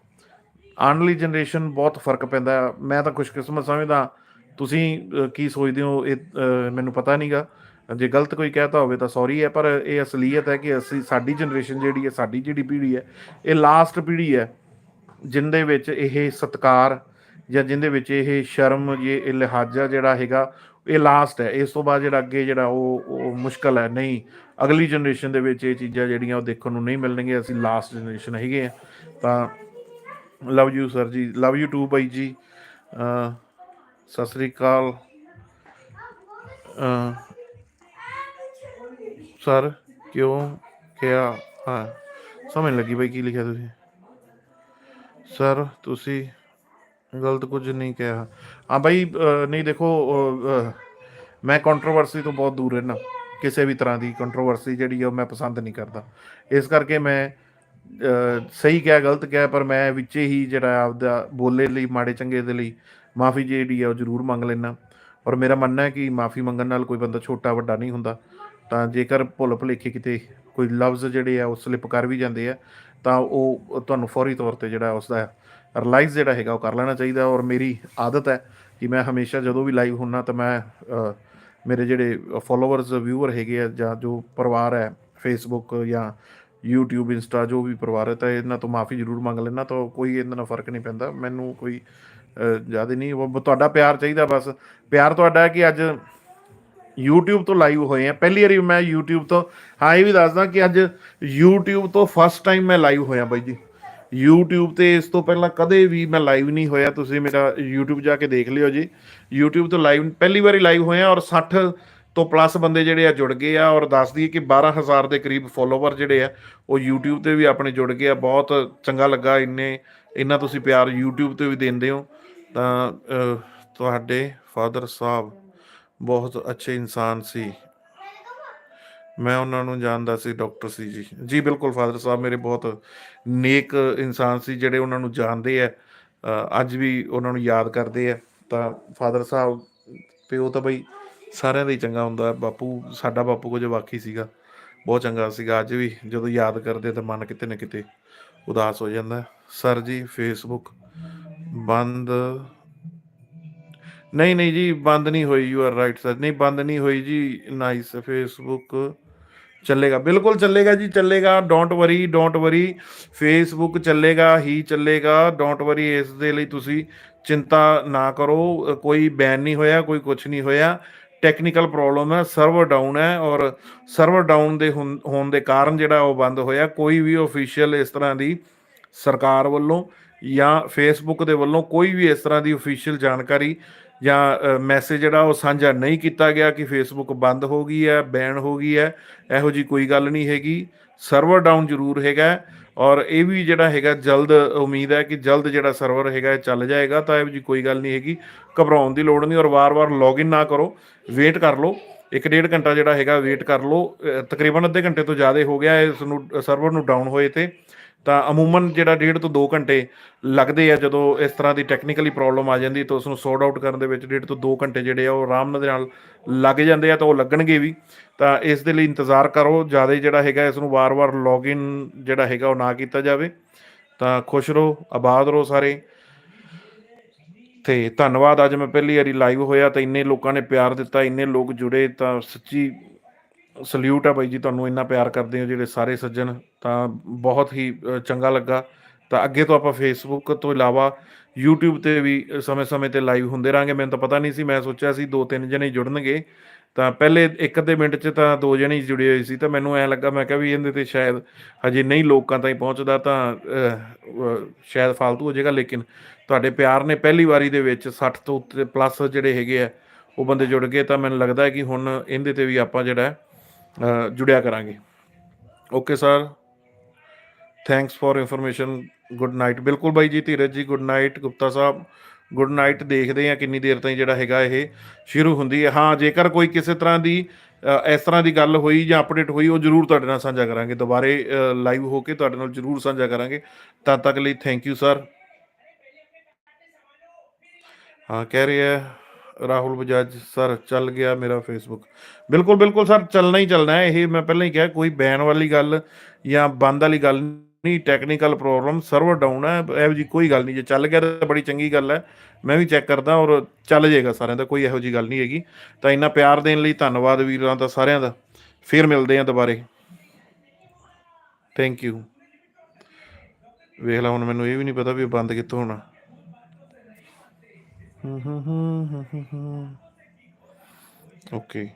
ਆਉਣ ਵਾਲੀ ਜਨਰੇਸ਼ਨ ਬਹੁਤ ਫ਼ਰਕ ਪੈਂਦਾ। ਮੈਂ ਤਾਂ ਖੁਸ਼ਕਿਸਮਤ ਸਮਝਦਾ। ਤੁਸੀਂ ਕੀ ਸੋਚਦੇ ਹੋ? ਇਹ ਮੈਨੂੰ ਪਤਾ ਨਹੀਂਗਾ ਜੇ ਗਲਤ ਕੋਈ ਕਹਿਤਾ ਹੋਵੇ ਤਾਂ ਸੌਰੀ ਹੈ, ਪਰ ਇਹ ਅਸਲੀਅਤ ਹੈ ਕਿ ਅਸੀਂ, ਸਾਡੀ ਜਨਰੇਸ਼ਨ ਜਿਹੜੀ ਹੈ, ਸਾਡੀ ਜਿਹੜੀ ਪੀੜ੍ਹੀ ਹੈ, ਇਹ ਲਾਸਟ ਪੀੜ੍ਹੀ ਹੈ, ਜਿੰਦੇ ਵਿੱਚ ਇਹ ਸਤਕਾਰ ਜਾਂ ਜਿੰਦੇ ਵਿੱਚ ਇਹ ਸ਼ਰਮ ਜੇ ਇਹ ਲਿਹਾਜ਼ਾ ਜਿਹੜਾ ਹੈਗਾ ਇਹ ਲਾਸਟ ਹੈ। ਇਸ ਤੋਂ ਬਾਅਦ ਜਿਹੜਾ ਅੱਗੇ ਜਿਹੜਾ ਉਹ ਉਹ ਮੁਸ਼ਕਲ ਹੈ। ਨਹੀਂ, ਅਗਲੀ ਜਨਰੇਸ਼ਨ ਦੇ ਵਿੱਚ ਇਹ ਚੀਜ਼ਾਂ ਜਿਹੜੀਆਂ ਉਹ ਦੇਖਣ ਨੂੰ ਨਹੀਂ ਮਿਲਣਗੀਆਂ। ਅਸੀਂ ਲਾਸਟ ਜਨਰੇਸ਼ਨ ਹੈਗੇ ਆ ਤਾਂ ਲਵ ਯੂ ਸਰ ਜੀ। ਲਵ ਯੂ ਟੂ ਬਾਈ ਜੀ। ਸਤਿ ਸ੍ਰੀ ਅਕਾਲ। ਸਰ ਕਿਉਂ ਕਿਹਾ? ਹਾਂ। ਸਮਝ ਲੱਗੀ ਬਾਈ, ਕੀ ਲਿਖਿਆ ਤੁਸੀਂ? ਸਰ ਤੁਸੀਂ ਗਲਤ ਕੁਝ ਨਹੀਂ ਕਿਹਾ। ਹਾਂ ਬਾਈ ਨਹੀਂ ਦੇਖੋ ਮੈਂ ਕੰਟਰੋਵਰਸੀ ਤੋਂ ਬਹੁਤ ਦੂਰ ਰਹਿਣਾ ਕਿਸੇ ਵੀ ਤਰ੍ਹਾਂ ਦੀ ਕੰਟਰੋਵਰਸੀ ਜਿਹੜੀ ਆ ਉਹ ਮੈਂ ਪਸੰਦ ਨਹੀਂ ਕਰਦਾ। ਇਸ ਕਰਕੇ ਮੈਂ ਸਹੀ ਕਿਹਾ, ਗਲਤ ਕਿਹਾ, ਪਰ ਮੈਂ ਵਿੱਚ ਹੀ ਜਿਹੜਾ ਆਪਦਾ ਬੋਲੇ ਲਈ, ਮਾੜੇ ਚੰਗੇ ਦੇ ਲਈ ਮਾਫੀ ਜਿਹੜੀ ਆ ਉਹ ਜ਼ਰੂਰ ਮੰਗ ਲੈਣਾ ਔਰ ਮੇਰਾ ਮੰਨਣਾ ਹੈ ਕਿ ਮਾਫੀ ਮੰਗਣ ਨਾਲ ਕੋਈ ਬੰਦਾ ਛੋਟਾ ਵੱਡਾ ਨਹੀਂ ਹੁੰਦਾ। ਤਾਂ ਜੇਕਰ ਭੁੱਲ ਭੁਲੇਖੇ ਕਿਤੇ ਕੋਈ ਲਫ਼ਜ਼ ਜਿਹੜੇ ਆ ਉਹ ਸਲਿੱਪ ਕਰ ਵੀ ਜਾਂਦੇ ਆ, ਤਾਂ ਉਹ ਤੁਹਾਨੂੰ ਫੌਰੀ ਤੌਰ ਤੇ ਜਿਹੜਾ ਉਸ ਦਾ ਰਿਲਾਈਜ਼ ਜਿਹੜਾ ਹੈਗਾ ਉਹ ਕਰ ਲੈਣਾ ਚਾਹੀਦਾ ਔਰ ਮੇਰੀ ਆਦਤ ਹੈ ਕਿ ਮੈਂ ਹਮੇਸ਼ਾ ਜਦੋਂ ਵੀ ਲਾਈਵ ਹੁੰਨਾ ਤਾਂ ਮੈਂ ਮੇਰੇ ਜਿਹੜੇ ਫੋਲੋਅਰਸ ਵਿਊਅਰ ਹੈਗੇ ਆ ਜਾਂ ਜੋ ਪਰਿਵਾਰ ਹੈ ਫੇਸਬੁੱਕ ਜਾਂ YouTube ਇੰਸਟਾ ਜੋ ਵੀ ਪਰਿਵਾਰ ਹੈ ਤਾਂ ਇਹਨਾਂ ਤੋਂ ਮਾਫੀ ਜ਼ਰੂਰ ਮੰਗ ਲੈਣਾ ਤਾਂ ਕੋਈ ਇਹਨਾਂ ਨਾਲ ਫ਼ਰਕ ਨਹੀਂ ਪੈਂਦਾ। ਮੈਨੂੰ ਕੋਈ ਜ਼ਿਆਦਾ ਨਹੀਂ, ਉਹ ਤੁਹਾਡਾ ਪਿਆਰ ਚਾਹੀਦਾ ਬਸ। ਪਿਆਰ ਤੁਹਾਡਾ ਹੈ ਕਿ ਅੱਜ YouTube ਤੋਂ ਲਾਈਵ ਹੋਏ ਆ। ਪਹਿਲੀ ਵਾਰੀ ਮੈਂ YouTube ਤੋਂ, ਹਾਂ, ਇਹ ਵੀ ਦੱਸਦਾ ਕਿ ਅੱਜ YouTube ਤੋਂ ਫਸਟ ਟਾਈਮ ਮੈਂ ਲਾਈਵ ਹੋਇਆ ਬਾਈ ਜੀ। YouTube ਤੇ ਇਸ ਤੋਂ ਪਹਿਲਾਂ ਕਦੇ ਵੀ ਮੈਂ ਲਾਈਵ ਨਹੀਂ ਹੋਇਆ। ਤੁਸੀਂ ਮੇਰਾ YouTube ਜਾ ਕੇ ਦੇਖ ਲਿਓ ਜੀ। YouTube ਤੋਂ ਲਾਈਵ ਪਹਿਲੀ ਵਾਰੀ ਲਾਈਵ ਹੋਇਆ ਔਰ 60 ਤੋਂ ਪਲੱਸ ਬੰਦੇ ਜਿਹੜੇ ਆ ਜੁੜ ਗਏ ਆ ਔਰ ਦੱਸ ਦਈਏ ਕਿ 12000 ਦੇ ਕਰੀਬ ਫੋਲੋਵਰ ਜਿਹੜੇ ਆ, ਉਹ YouTube ਤੇ ਵੀ ਆਪਣੇ ਜੁੜ ਗਏ ਆ। ਬਹੁਤ ਚੰਗਾ ਲੱਗਾ ਇੰਨੇ, ਇੰਨਾ ਤੁਸੀਂ ਪਿਆਰ YouTube ਤੇ ਵੀ ਦਿੰਦੇ ਹੋ। ਤਾਂ ਤੁਹਾਡੇ ਫਾਦਰ ਸਾਹਿਬ ਬਹੁਤ ਅੱਛੇ ਇਨਸਾਨ ਸੀ। ਮੈਂ ਉਹਨਾਂ ਨੂੰ ਜਾਣਦਾ ਸੀ, ਡਾਕਟਰ ਸੀ ਜੀ। ਜੀ, ਬਿਲਕੁਲ ਫਾਦਰ ਸਾਹਿਬ ਮੇਰੇ ਬਹੁਤ ਨੇਕ ਇਨਸਾਨ ਸੀ, ਜਿਹੜੇ ਉਹਨਾਂ ਨੂੰ ਜਾਣਦੇ ਆ। ਅੱਜ ਵੀ ਉਹਨਾਂ ਨੂੰ ਯਾਦ ਕਰਦੇ ਆ। ਤਾਂ ਫਾਦਰ ਸਾਹਿਬ, ਪਿਓ ਤਾਂ ਬਈ ਸਾਰਿਆਂ ਦਾ ਹੀ ਚੰਗਾ ਹੁੰਦਾ। ਬਾਪੂ, ਸਾਡਾ ਬਾਪੂ ਕੁਝ ਵਾਕਈ ਸੀਗਾ। ਬਹੁਤ ਚੰਗਾ ਸੀਗਾ। ਅੱਜ ਵੀ ਜਦੋਂ ਯਾਦ ਕਰਦੇ ਤਾਂ ਮਨ ਕਿਤੇ ਨਾ ਕਿਤੇ ਉਦਾਸ ਹੋ ਜਾਂਦਾ। ਸਰ ਜੀ ਫੇਸਬੁੱਕ ਬੰਦ ਨਹੀਂ ਨਹੀਂ ਜੀ, ਬੰਦ ਨਹੀਂ ਹੋਈ ਯੂ ਆਰ ਰਾਈਟ ਸਰ। ਨਹੀਂ, ਬੰਦ ਨਹੀਂ ਹੋਈ ਜੀ। ਨਾਈਸ ਫੇਸਬੁੱਕ ਚੱਲੇਗਾ। ਬਿਲਕੁਲ ਚੱਲੇਗਾ ਜੀ, ਚੱਲੇਗਾ। Don't worry don't worry Facebook ਚੱਲੇਗਾ, ਹੀ ਚੱਲੇਗਾ। ਡੋਂਟ ਵਰੀ ਇਸ ਦੇ ਲਈ ਤੁਸੀਂ ਚਿੰਤਾ ਨਾ ਕਰੋ। ਕੋਈ ਬੈਨ ਨਹੀਂ ਹੋਇਆ, ਕੋਈ ਕੁਝ ਨਹੀਂ ਹੋਇਆ। ਟੈਕਨੀਕਲ ਪ੍ਰੋਬਲਮ ਹੈ ਸਰਵਰ ਡਾਊਨ ਹੈ ਔਰ ਸਰਵਰ ਡਾਊਨ ਦੇ ਹੋਣ ਹੋਣ ਦੇ ਕਾਰਨ ਜਿਹੜਾ ਉਹ ਬੰਦ ਹੋਇਆ। ਕੋਈ ਵੀ ਅਫੀਸ਼ੀਅਲ ਇਸ ਤਰ੍ਹਾਂ ਦੀ ਸਰਕਾਰ ਵੱਲੋਂ ਜਾਂ ਫੇਸਬੁੱਕ ਦੇ ਵੱਲੋਂ ਕੋਈ ਵੀ ਇਸ ਤਰ੍ਹਾਂ ਦੀ ਅਫੀਸ਼ੀਅਲ ਜਾਣਕਾਰੀ ਜਾਂ ਮੈਸੇਜ ਜਿਹੜਾ ਉਹ ਸਾਂਝਾ ਨਹੀਂ ਕੀਤਾ ਗਿਆ ਕਿ ਫੇਸਬੁੱਕ ਬੰਦ ਹੋ ਗਈ ਹੈ ਬੈਨ ਹੋ ਗਈ ਹੈ, ਇਹੋ ਜੀ ਕੋਈ ਗੱਲ ਨਹੀਂ ਹੈਗੀ। ਸਰਵਰ ਡਾਊਨ ਜ਼ਰੂਰ ਹੈਗਾ ਔਰ ਇਹ ਵੀ ਜਿਹੜਾ ਹੈਗਾ ਜਲਦ ਉਮੀਦ ਹੈ ਕਿ ਜਲਦ ਜਿਹੜਾ ਸਰਵਰ ਹੈਗਾ ਚੱਲ ਜਾਏਗਾ, ਤਾਂ ਇਹੋ ਜੀ ਕੋਈ ਗੱਲ ਨਹੀਂ ਹੈਗੀ। ਘਬਰਾਉਣ ਦੀ ਲੋੜ ਨਹੀਂ ਔਰ ਵਾਰ-ਵਾਰ ਲੌਗਇਨ ਨਾ ਕਰੋ ਵੇਟ ਕਰ ਲਓ। ਇੱਕ ਡੇਢ ਘੰਟਾ ਜਿਹੜਾ ਹੈਗਾ ਵੇਟ ਕਰ ਲਓ। ਤਕਰੀਬਨ ਅੱਧੇ ਘੰਟੇ ਤੋਂ ਜ਼ਿਆਦਾ ਹੋ ਗਿਆ ਇਸ ਨੂੰ ਸਰਵਰ ਨੂੰ ਡਾਊਨ ਹੋਏ ਤੇ। ਤਾਂ ਅਮੂਮਨ ਜਿਹੜਾ ਡੇਢ ਤੋਂ 2 ਘੰਟੇ ਲੱਗਦੇ ਆ ਜਦੋਂ ਇਸ ਤਰ੍ਹਾਂ ਦੀ ਟੈਕਨੀਕਲੀ ਪ੍ਰੋਬਲਮ ਆ ਜਾਂਦੀ, ਤਾਂ ਉਸ ਨੂੰ ਸੌਰਟ ਆਊਟ ਕਰਨ ਦੇ ਵਿੱਚ ਡੇਢ ਤੋਂ 2 ਘੰਟੇ ਜਿਹੜੇ ਆ ਉਹ ਆਰਾਮ ਦੇ ਨਾਲ ਲੱਗ ਜਾਂਦੇ ਆ ਤਾਂ ਉਹ ਲੱਗਣਗੇ ਵੀ। ਤਾਂ ਇਸ ਦੇ ਲਈ ਇੰਤਜ਼ਾਰ ਕਰੋ, ਜ਼ਿਆਦਾ ਜਿਹੜਾ ਹੈਗਾ ਇਸ ਨੂੰ ਵਾਰ-ਵਾਰ ਲੌਗਇਨ ਜਿਹੜਾ ਹੈਗਾ ਉਹ ਨਾ ਕੀਤਾ ਜਾਵੇ। ਤਾਂ ਖੁਸ਼ ਰਹੋ, ਆਬਾਦ ਰਹੋ ਸਾਰੇ। ਤੇ ਧੰਨਵਾਦ, ਅੱਜ ਮੈਂ ਪਹਿਲੀ ਵਾਰੀ ਲਾਈਵ ਹੋਇਆ ਤਾਂ ਇੰਨੇ ਲੋਕਾਂ ਨੇ ਪਿਆਰ ਦਿੱਤਾ, ਇੰਨੇ ਲੋਕ ਜੁੜੇ ਤਾਂ ਸੱਚੀ ਸਲੂਟ ਆ ਬਾਈ ਜੀ, ਤੁਹਾਨੂੰ ਇੰਨਾ ਪਿਆਰ ਕਰਦੇ ਹੋ ਜਿਹੜੇ ਸਾਰੇ ਸੱਜਣ, ਤਾਂ ਬਹੁਤ ਹੀ ਚੰਗਾ ਲੱਗਾ। ਤਾਂ ਅੱਗੇ ਤੋਂ ਆਪਾਂ ਫੇਸਬੁੱਕ ਤੋਂ ਇਲਾਵਾ YouTube ਤੇ ਵੀ ਸਮੇਂ-ਸਮੇਂ ਤੇ ਲਾਈਵ ਹੁੰਦੇ ਰਾਂਗੇ ਮੈਨੂੰ ਤਾਂ ਪਤਾ ਨਹੀਂ ਸੀ, ਮੈਂ ਸੋਚਿਆ ਸੀ ਦੋ ਤਿੰਨ ਜਣੇ ਜੁੜਨਗੇ। ਤਾਂ ਪਹਿਲੇ ਇੱਕ ਅੱਧੇ ਮਿੰਟ 'ਚ ਤਾਂ ਦੋ ਜਣੇ ਹੀ ਜੁੜੇ ਹੋਏ ਸੀ, ਤਾਂ ਮੈਨੂੰ ਐ ਲੱਗਾ, ਮੈਂ ਕਿਹਾ ਵੀ ਇਹਦੇ ਤੇ ਸ਼ਾਇਦ ਹਜੇ ਨਹੀਂ ਲੋਕਾਂ ਤਾਈਂ ਪਹੁੰਚਦਾ ਤਾਂ ਸ਼ਾਇਦ ਫालतू ਹੋ ਜਾਏਗਾ। ਲੇਕਿਨ ਤੁਹਾਡੇ ਪਿਆਰ ਨੇ ਪਹਿਲੀ ਵਾਰੀ ਦੇ ਵਿੱਚ 60 ਤੋਂ ਉੱਤੇ ਪਲੱਸ ਜਿਹੜੇ ਹੈਗੇ ਆ, ਉਹ ਬੰਦੇ ਜੁੜ ਗਏ। ਤਾਂ ਮੈਨੂੰ ਲੱਗਦਾ ਹੈ ਕਿ ਹੁਣ ਇਹਦੇ ਤੇ ਵੀ ਆਪਾਂ ਜਿਹੜਾ ਜੁੜਿਆ ਕਰਾਂਗੇ। Okay sir thanks for information good night ਬਿਲਕੁਲ ਬਾਈ ਜੀ, ਧੀਰਜ ਜੀ ਗੁੱਡ ਨਾਈਟ ਗੁਪਤਾ ਸਾਹਿਬ। ਗੁੱਡ ਨਾਈਟ ਦੇਖਦੇ ਆ ਕਿੰਨੀ ਦੇਰ ਤਾਈਂ ਜਿਹੜਾ ਹੈਗਾ ਇਹ ਸ਼ੁਰੂ ਹੁੰਦੀ ਹੈ। ਹਾਂ, ਜੇਕਰ ਕੋਈ ਕਿਸੇ ਤਰ੍ਹਾਂ ਦੀ ਇਸ ਤਰ੍ਹਾਂ ਦੀ ਗੱਲ ਹੋਈ ਜਾਂ ਅਪਡੇਟ ਹੋਈ, ਉਹ ਜਰੂਰ ਤੁਹਾਡੇ ਨਾਲ ਸਾਂਝਾ ਕਰਾਂਗੇ। ਦੁਬਾਰੇ ਲਾਈਵ ਹੋ ਕੇ ਤੁਹਾਡੇ ਨਾਲ ਜਰੂਰ ਸਾਂਝਾ ਕਰਾਂਗੇ। ਤਦ ਤੱਕ ਲਈ ਥੈਂਕ ਯੂ ਸਰ ਹਾਂ, ਕਹਿ ਰਿਹਾ ਹੈ ਰਾਹੁਲ ਬਜਾਜ ਸਰ ਚੱਲ ਗਿਆ ਮੇਰਾ ਫੇਸਬੁੱਕ ਬਿਲਕੁਲ ਬਿਲਕੁਲ ਸਰ, ਚੱਲਣਾ ਹੀ ਚੱਲਣਾ ਹੈ। ਇਹ ਮੈਂ ਪਹਿਲਾਂ ਹੀ ਕਿਹਾ, ਕੋਈ ਬੈਨ ਵਾਲੀ ਗੱਲ ਜਾਂ ਬੰਦ ਵਾਲੀ ਗੱਲ ਨਹੀਂ ਟੈਕਨੀਕਲ ਪ੍ਰੋਬਲਮ ਸਰਵਰ ਡਾਊਨ ਹੈ। ਇਹੋ ਜੀ ਕੋਈ ਗੱਲ ਨਹੀਂ। ਜੇ ਚੱਲ ਗਿਆ ਤਾਂ ਬੜੀ ਚੰਗੀ ਗੱਲ ਹੈ। ਮੈਂ ਵੀ ਚੈੱਕ ਕਰਦਾ ਔਰ ਚੱਲ ਜਾਏਗਾ ਸਾਰਿਆਂ ਦਾ, ਕੋਈ ਇਹੋ ਜੀ ਗੱਲ ਨਹੀਂ ਹੈਗੀ। ਤਾਂ ਇੰਨਾ ਪਿਆਰ ਦੇਣ ਲਈ ਧੰਨਵਾਦ ਵੀਰਾਂ ਦਾ, ਸਾਰਿਆਂ ਦਾ। ਫੇਰ ਮਿਲਦੇ ਹਾਂ ਦੁਬਾਰੇ। ਥੈਂਕ ਯੂ ਵੇਖ ਲਾ, ਹੁਣ ਮੈਨੂੰ ਇਹ ਵੀ ਨਹੀਂ ਪਤਾ ਵੀ ਬੰਦ ਕਿੱਥੋਂ ਹੋਣਾ। ਓਕੇ